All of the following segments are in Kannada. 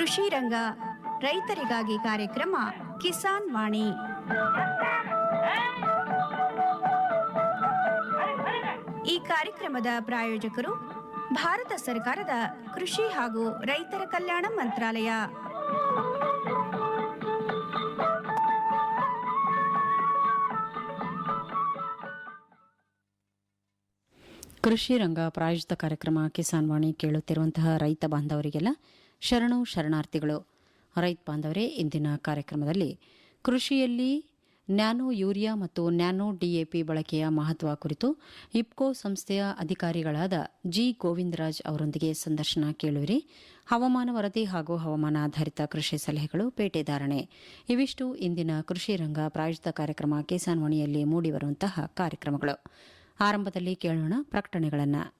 ಕೃಷಿ ರಂಗ ರೈತರಿಗಾಗಿ ಕಾರ್ಯಕ್ರಮ ಕಿಸಾನ್ ವಾಣಿ. ಈ ಕಾರ್ಯಕ್ರಮದ ಪ್ರಾಯೋಜಕರು ಭಾರತ ಸರ್ಕಾರದ ಕೃಷಿ ಹಾಗೂ ರೈತರ ಕಲ್ಯಾಣ ಮಂತ್ರಾಲಯ. ಕೃಷಿ ರಂಗ ಪ್ರಾಯೋಜಿತ ಕಾರ್ಯಕ್ರಮ ಕಿಸಾನ್ ವಾಣಿ ಕೇಳುತ್ತಿರುವಂತಹ ರೈತ ಬಾಂಧವರಿಗೆಲ್ಲ ಶರಣು ಶರಣಾರ್ಥಿಗಳು. ರೈತ ಬಾಂಧವರೇ, ಇಂದಿನ ಕಾರ್ಯಕ್ರಮದಲ್ಲಿ ಕೃಷಿಯಲ್ಲಿ ನ್ಯಾನೋ ಯೂರಿಯಾ ಮತ್ತು ನ್ಯಾನೋ ಡಿಎಪಿ ಬಳಕೆಯ ಮಹತ್ವ ಕುರಿತು ಇಪ್ಕೋ ಸಂಸ್ಥೆಯ ಅಧಿಕಾರಿಗಳಾದ ಜಿ ಗೋವಿಂದರಾಜ್ ಅವರೊಂದಿಗೆ ಸಂದರ್ಶನ ಕೇಳುವಿರಿ. ಹವಾಮಾನ ವರದಿ ಹಾಗೂ ಹವಾಮಾನ ಆಧಾರಿತ ಕೃಷಿ ಸಲಹೆಗಳು ಪೇಟೆದಾರಣೆ ಇವಿಷ್ಟು ಇಂದಿನ ಕೃಷಿ ರಂಗ ಪ್ರಾಯೋಜಿತ ಕಾರ್ಯಕ್ರಮ ಕಿಸಾನ್ ವಣಿಯಲ್ಲಿ ಮೂಡಿಬರುವಂತಹ ಕಾರ್ಯಕ್ರಮಗಳು. ಆರಂಭದಲ್ಲಿ ಕೇಳೋಣ ಪ್ರಕಟಣೆಗಳನ್ನು.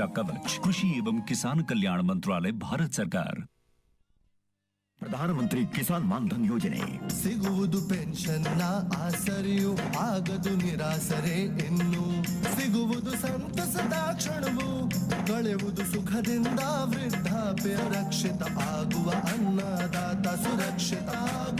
कवच कृषि एवं किसान कल्याण मंत्रालय भारत सरकार ಪ್ರಧಾನಮಂತ್ರಿ ಕಿಸಾನ್ ಮಾನ್ಧನ್ ಯೋಜನೆ ಸಿಗುವುದು ಪೆನ್ಷನ್ನ ಆಸರೆಯು ಆಗದು ನಿರಾಸರೆ ಇನ್ನು ಸಿಗುವುದು ಸಂತಸದ ಕ್ಷಣವು ಕಳೆಯುವುದು ಸುಖದಿಂದ ವೃದ್ಧಾಪ್ಯ ರಕ್ಷಿತ ಆಗುವ ಅನ್ನದಾತ ಸುರಕ್ಷಿತ ಆಗುವ ಅನ್ನದಾತ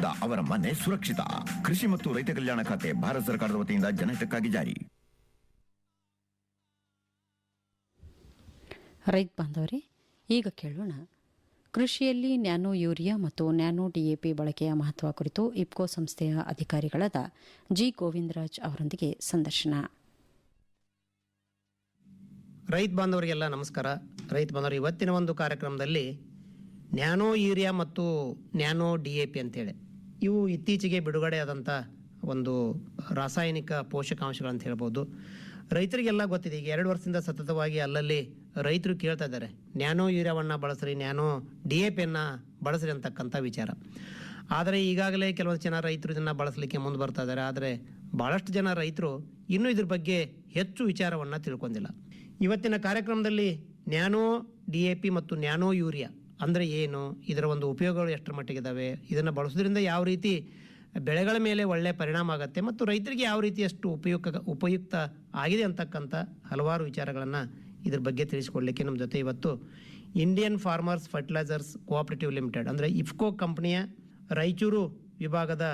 ಅವರ ಮನೆ ಸುರಕ್ಷಿತ. ಕೃಷಿ ಮತ್ತು ರೈತ ಕಲ್ಯಾಣ ಖಾತೆ ಭಾರತ ಸರ್ಕಾರದ ವತಿಯಿಂದ ಜನಹಿತಕ್ಕಾಗಿ ಜಾರಿ. ರೈತ ಬಾಂಧವರೇ ಈಗ ಕೇಳೋಣ. ಕೃಷಿಯಲ್ಲಿ ನ್ಯಾನೋ ಯೂರಿಯಾ ಮತ್ತು ನ್ಯಾನೋ ಡಿಎಪಿ ಬಳಕೆಯ ಮಹತ್ವ ಕುರಿತು ಇಪ್ಕೋ ಸಂಸ್ಥೆಯ ಅಧಿಕಾರಿಗಳಾದ ಜಿ ಗೋವಿಂದರಾಜ್ ಅವರೊಂದಿಗೆ ಸಂದರ್ಶನ. ರೈತ ಬಾಂಧವರಿಗೆಲ್ಲ ನಮಸ್ಕಾರ. ರೈತ ಬಾಂಧವರು ಇವತ್ತಿನ ಒಂದು ಕಾರ್ಯಕ್ರಮದಲ್ಲಿ ನ್ಯಾನೋ ಯೂರಿಯಾ ಮತ್ತು ನ್ಯಾನೋ ಡಿ ಎ ಪಿ ಅಂತೇಳಿ. ಇವು ಇತ್ತೀಚೆಗೆ ಬಿಡುಗಡೆಯಾದಂಥ ಒಂದು ರಾಸಾಯನಿಕ ಪೋಷಕಾಂಶಗಳಂತ ಹೇಳ್ಬೋದು. ರೈತರಿಗೆಲ್ಲ ಗೊತ್ತಿದೆ, ಈಗ ಎರಡು ವರ್ಷದಿಂದ ಸತತವಾಗಿ ಅಲ್ಲಲ್ಲಿ ರೈತರು ಕೇಳ್ತಾ ಇದ್ದಾರೆ, ನ್ಯಾನೋ ಯೂರಿಯಾವನ್ನು ಬಳಸ್ರಿ, ನ್ಯಾನೋ ಡಿ ಎ ಪಿಯನ್ನು ಬಳಸ್ರಿ ಅಂತಕ್ಕಂಥ ವಿಚಾರ. ಆದರೆ ಈಗಾಗಲೇ ಕೆಲವೊಂದು ಜನ ರೈತರು ಇದನ್ನು ಬಳಸಲಿಕ್ಕೆ ಮುಂದೆ ಬರ್ತಾ ಇದ್ದಾರೆ, ಆದರೆ ಭಾಳಷ್ಟು ಜನ ರೈತರು ಇನ್ನೂ ಇದ್ರ ಬಗ್ಗೆ ಹೆಚ್ಚು ವಿಚಾರವನ್ನು ತಿಳ್ಕೊಂಡಿಲ್ಲ. ಇವತ್ತಿನ ಕಾರ್ಯಕ್ರಮದಲ್ಲಿ ನ್ಯಾನೋ ಡಿ ಎ ಪಿ ಮತ್ತು ನ್ಯಾನೋ ಯೂರಿಯಾ ಅಂದರೆ ಏನು? ಇದರ ಒಂದು ಉಪಯೋಗಗಳು ಎಷ್ಟರ ಮಟ್ಟಿಗಿದ್ದಾವೆ ಇದನ್ನು ಬಳಸೋದ್ರಿಂದ ಯಾವ ರೀತಿ ಬೆಳೆಗಳ ಮೇಲೆ ಒಳ್ಳೆಯ ಪರಿಣಾಮ ಆಗುತ್ತೆ ಮತ್ತು ರೈತರಿಗೆ ಯಾವ ರೀತಿಯಷ್ಟು ಉಪಯುಕ್ತ ಉಪಯುಕ್ತ ಆಗಿದೆ ಅಂತಕ್ಕಂಥ ಹಲವಾರು ವಿಚಾರಗಳನ್ನು ಇದ್ರ ಬಗ್ಗೆ ತಿಳಿಸ್ಕೊಡ್ಲಿಕ್ಕೆ ನಮ್ಮ ಜೊತೆ ಇವತ್ತು Indian farmers fertilisers cooperative limited ಅಂದರೆ ಇಫ್ಕೋ ಕಂಪ್ನಿಯ ರಾಯಚೂರು ವಿಭಾಗದ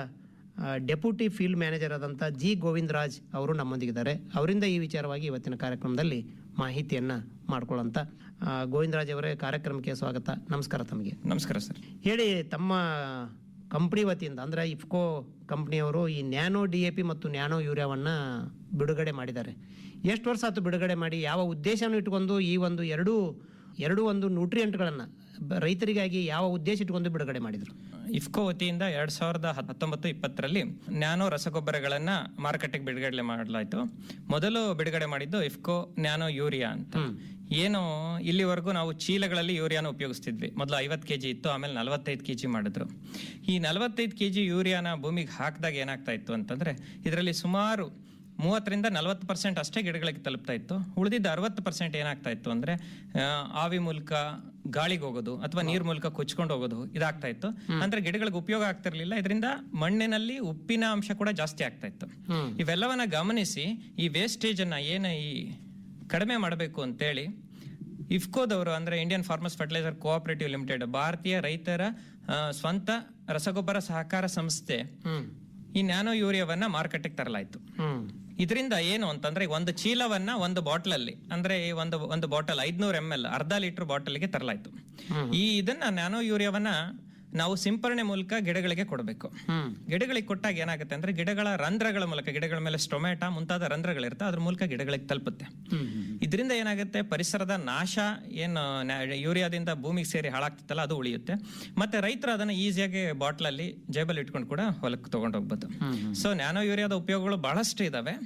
ಡೆಪ್ಯೂಟಿ ಫೀಲ್ಡ್ ಮ್ಯಾನೇಜರ್ ಆದಂಥ ಜಿ ಗೋವಿಂದರಾಜ್ ಅವರು ನಮ್ಮೊಂದಿಗಿದ್ದಾರೆ. ಅವರಿಂದ ಈ ವಿಚಾರವಾಗಿ ಇವತ್ತಿನ ಕಾರ್ಯಕ್ರಮದಲ್ಲಿ ಮಾಹಿತಿಯನ್ನು ಮಾಡ್ಕೊಳ್ಳೋಂಥ ಗೋವಿಂದರಾಜ್ ಅವರೇ ಕಾರ್ಯಕ್ರಮಕ್ಕೆ ಸ್ವಾಗತ. ನಮಸ್ಕಾರ ತಮಗೆ. ನಮಸ್ಕಾರ ಸರ್. ಹೇಳಿ ತಮ್ಮ ಕಂಪ್ನಿ ವತಿಯಿಂದ ಅಂದರೆ ಇಫ್ಕೋ ಕಂಪ್ನಿಯವರು ಈ ನ್ಯಾನೋ ಡಿ ಎ ಪಿ ಮತ್ತು ನ್ಯಾನೋ ಯೂರಿಯಾವನ್ನು ಬಿಡುಗಡೆ ಮಾಡಿದ್ದಾರೆ. ಎಷ್ಟು ವರ್ಷ ಆಯ್ತು ಬಿಡುಗಡೆ ಮಾಡಿ? ಯಾವ ಉದ್ದೇಶವನ್ನು ಇಟ್ಕೊಂಡು ಈ ಒಂದು ಎರಡು ಎರಡು ಒಂದು ನ್ಯೂಟ್ರಿಯೆಂಟ್ಗಳನ್ನು ರೈತರಿಗಾಗಿ ಯಾವ ಉದ್ದೇಶ ಇಟ್ಕೊಂಡು ಬಿಡುಗಡೆ ಮಾಡಿದರು? ಇಫ್ಕೋ ವತಿಯಿಂದ ಎರಡ್ ಸಾವಿರದ ಹತ್ತೊಂಬತ್ತು ಇಪ್ಪತ್ತರಲ್ಲಿ ನ್ಯಾನೋ ರಸಗೊಬ್ಬರಗಳನ್ನ ಮಾರುಕಟ್ಟೆಗೆ ಬಿಡುಗಡೆ ಮಾಡಲಾಯಿತು. ಮೊದಲು ಬಿಡುಗಡೆ ಮಾಡಿದ್ದು ಇಫ್ಕೋ ನ್ಯಾನೋ ಯೂರಿಯಾ ಅಂತ. ಏನು ಇಲ್ಲಿವರೆಗೂ ನಾವು ಚೀಲಗಳಲ್ಲಿ ಯೂರಿಯಾನ ಉಪಯೋಗಿಸ್ತಿದ್ವಿ. ಮೊದಲು ಐವತ್ತು ಕೆ ಜಿ ಇತ್ತು ಆಮೇಲೆ ನಲವತ್ತೈದು ಕೆ ಜಿ ಮಾಡಿದ್ರು. ಈ ನಲವತ್ತೈದು ಕೆ ಜಿ ಯೂರಿಯಾನ ಭೂಮಿಗೆ ಹಾಕಿದಾಗ ಏನಾಗ್ತಾ ಇತ್ತು ಅಂತಂದ್ರೆ ಇದರಲ್ಲಿ ಸುಮಾರು ಮೂವತ್ತರಿಂದ ನಲವತ್ತು ಪರ್ಸೆಂಟ್ ಅಷ್ಟೇ ಗಿಡಗಳಿಗೆ ತಲುಪ್ತಾ ಇತ್ತು. ಉಳಿದಿದ್ದ ಅರವತ್ತು ಪರ್ಸೆಂಟ್ ಏನಾಗ್ತಾ ಇತ್ತು ಅಂದರೆ ಆವಿ ಮೂಲಕ ಗಾಳಿಗೆ ಹೋಗೋದು ಅಥವಾ ನೀರ್ ಮೂಲಕ ಕೊಚ್ಕೊಂಡು ಹೋಗೋದು ಇದಾಗ್ತಾ ಇತ್ತು. ಅಂದ್ರೆ ಗಿಡಗಳಿಗೆ ಉಪಯೋಗ ಆಗ್ತಿರ್ಲಿಲ್ಲ. ಇದರಿಂದ ಮಣ್ಣಿನಲ್ಲಿ ಉಪ್ಪಿನ ಅಂಶ ಕೂಡ ಜಾಸ್ತಿ ಆಗ್ತಾ ಇತ್ತು. ಇವೆಲ್ಲವನ್ನ ಗಮನಿಸಿ ಈ ವೇಸ್ಟೇಜ್ ಅನ್ನ ಏನ ಈ ಕಡಿಮೆ ಮಾಡಬೇಕು ಅಂತೇಳಿ ಇಫ್ಕೋದವರು ಅಂದ್ರೆ Indian farmers fertiliser cooperative limited ಭಾರತೀಯ ರೈತರ ಸ್ವಂತ ರಸಗೊಬ್ಬರ ಸಹಕಾರ ಸಂಸ್ಥೆ ಈ ನ್ಯಾನೋ ಯೂರಿಯಾವನ್ನ ಮಾರುಕಟ್ಟೆಗೆ ತರಲಾಯ್ತು. ಇದರಿಂದ ಏನು ಅಂತಂದ್ರೆ ಒಂದು ಚೀಲವನ್ನ ಒಂದು ಬಾಟಲ್ ಅಲ್ಲಿ ಅಂದ್ರೆ ಒಂದು ಒಂದು ಬಾಟಲ್ ಐದ್ನೂರ್ ಎಂ ಎಲ್ ಅರ್ಧ ಲೀಟರ್ ಬಾಟಲ್ಗೆ ತರಲಾಯ್ತು. ಈ ಇದನ್ನ ನ್ಯಾನೋ ಯೂರಿಯಾವನ್ನ ನಾವು ಸಿಂಪರಣೆ ಮೂಲಕ ಗಿಡಗಳಿಗೆ ಕೊಡಬೇಕು. ಗಿಡಗಳಿಗೆ ಕೊಟ್ಟಾಗ ಏನಾಗುತ್ತೆ ಅಂದ್ರೆ ಗಿಡಗಳ ರಂಧ್ರಗಳ ಮೂಲಕ ಗಿಡಗಳ ಮೇಲೆ ಸ್ಟೊಮೆಟಾ ಮುಂತಾದ ರಂಧ್ರಗಳಿರುತ್ತೆ ಅದ್ರ ಮೂಲಕ ಗಿಡಗಳಿಗೆ ತಲುಪುತ್ತೆ. ಇದರಿಂದ ಏನಾಗುತ್ತೆ ಪರಿಸರದ ನಾಶ ಏನು ಯೂರಿಯಾದಿಂದ ಭೂಮಿಗೆ ಸೇರಿ ಹಾಳಾಗ್ತಿತ್ತಲ್ಲ ಅದು ಉಳಿಯುತ್ತೆ. ಮತ್ತೆ ರೈತರು ಅದನ್ನ ಈಸಿಯಾಗಿ ಬಾಟ್ಲಲ್ಲಿ ಜೇಬಲ್ಲಿ ಇಟ್ಕೊಂಡು ಕೂಡ ಹೊಲಕ್ಕೆ ತಗೊಂಡು ಹೋಗ್ಬೋದು. ಸೊ ನ್ಯಾನೋ ಯೂರಿಯಾದ ಉಪಯೋಗಗಳು ಬಹಳಷ್ಟು ಇದಾವೆ.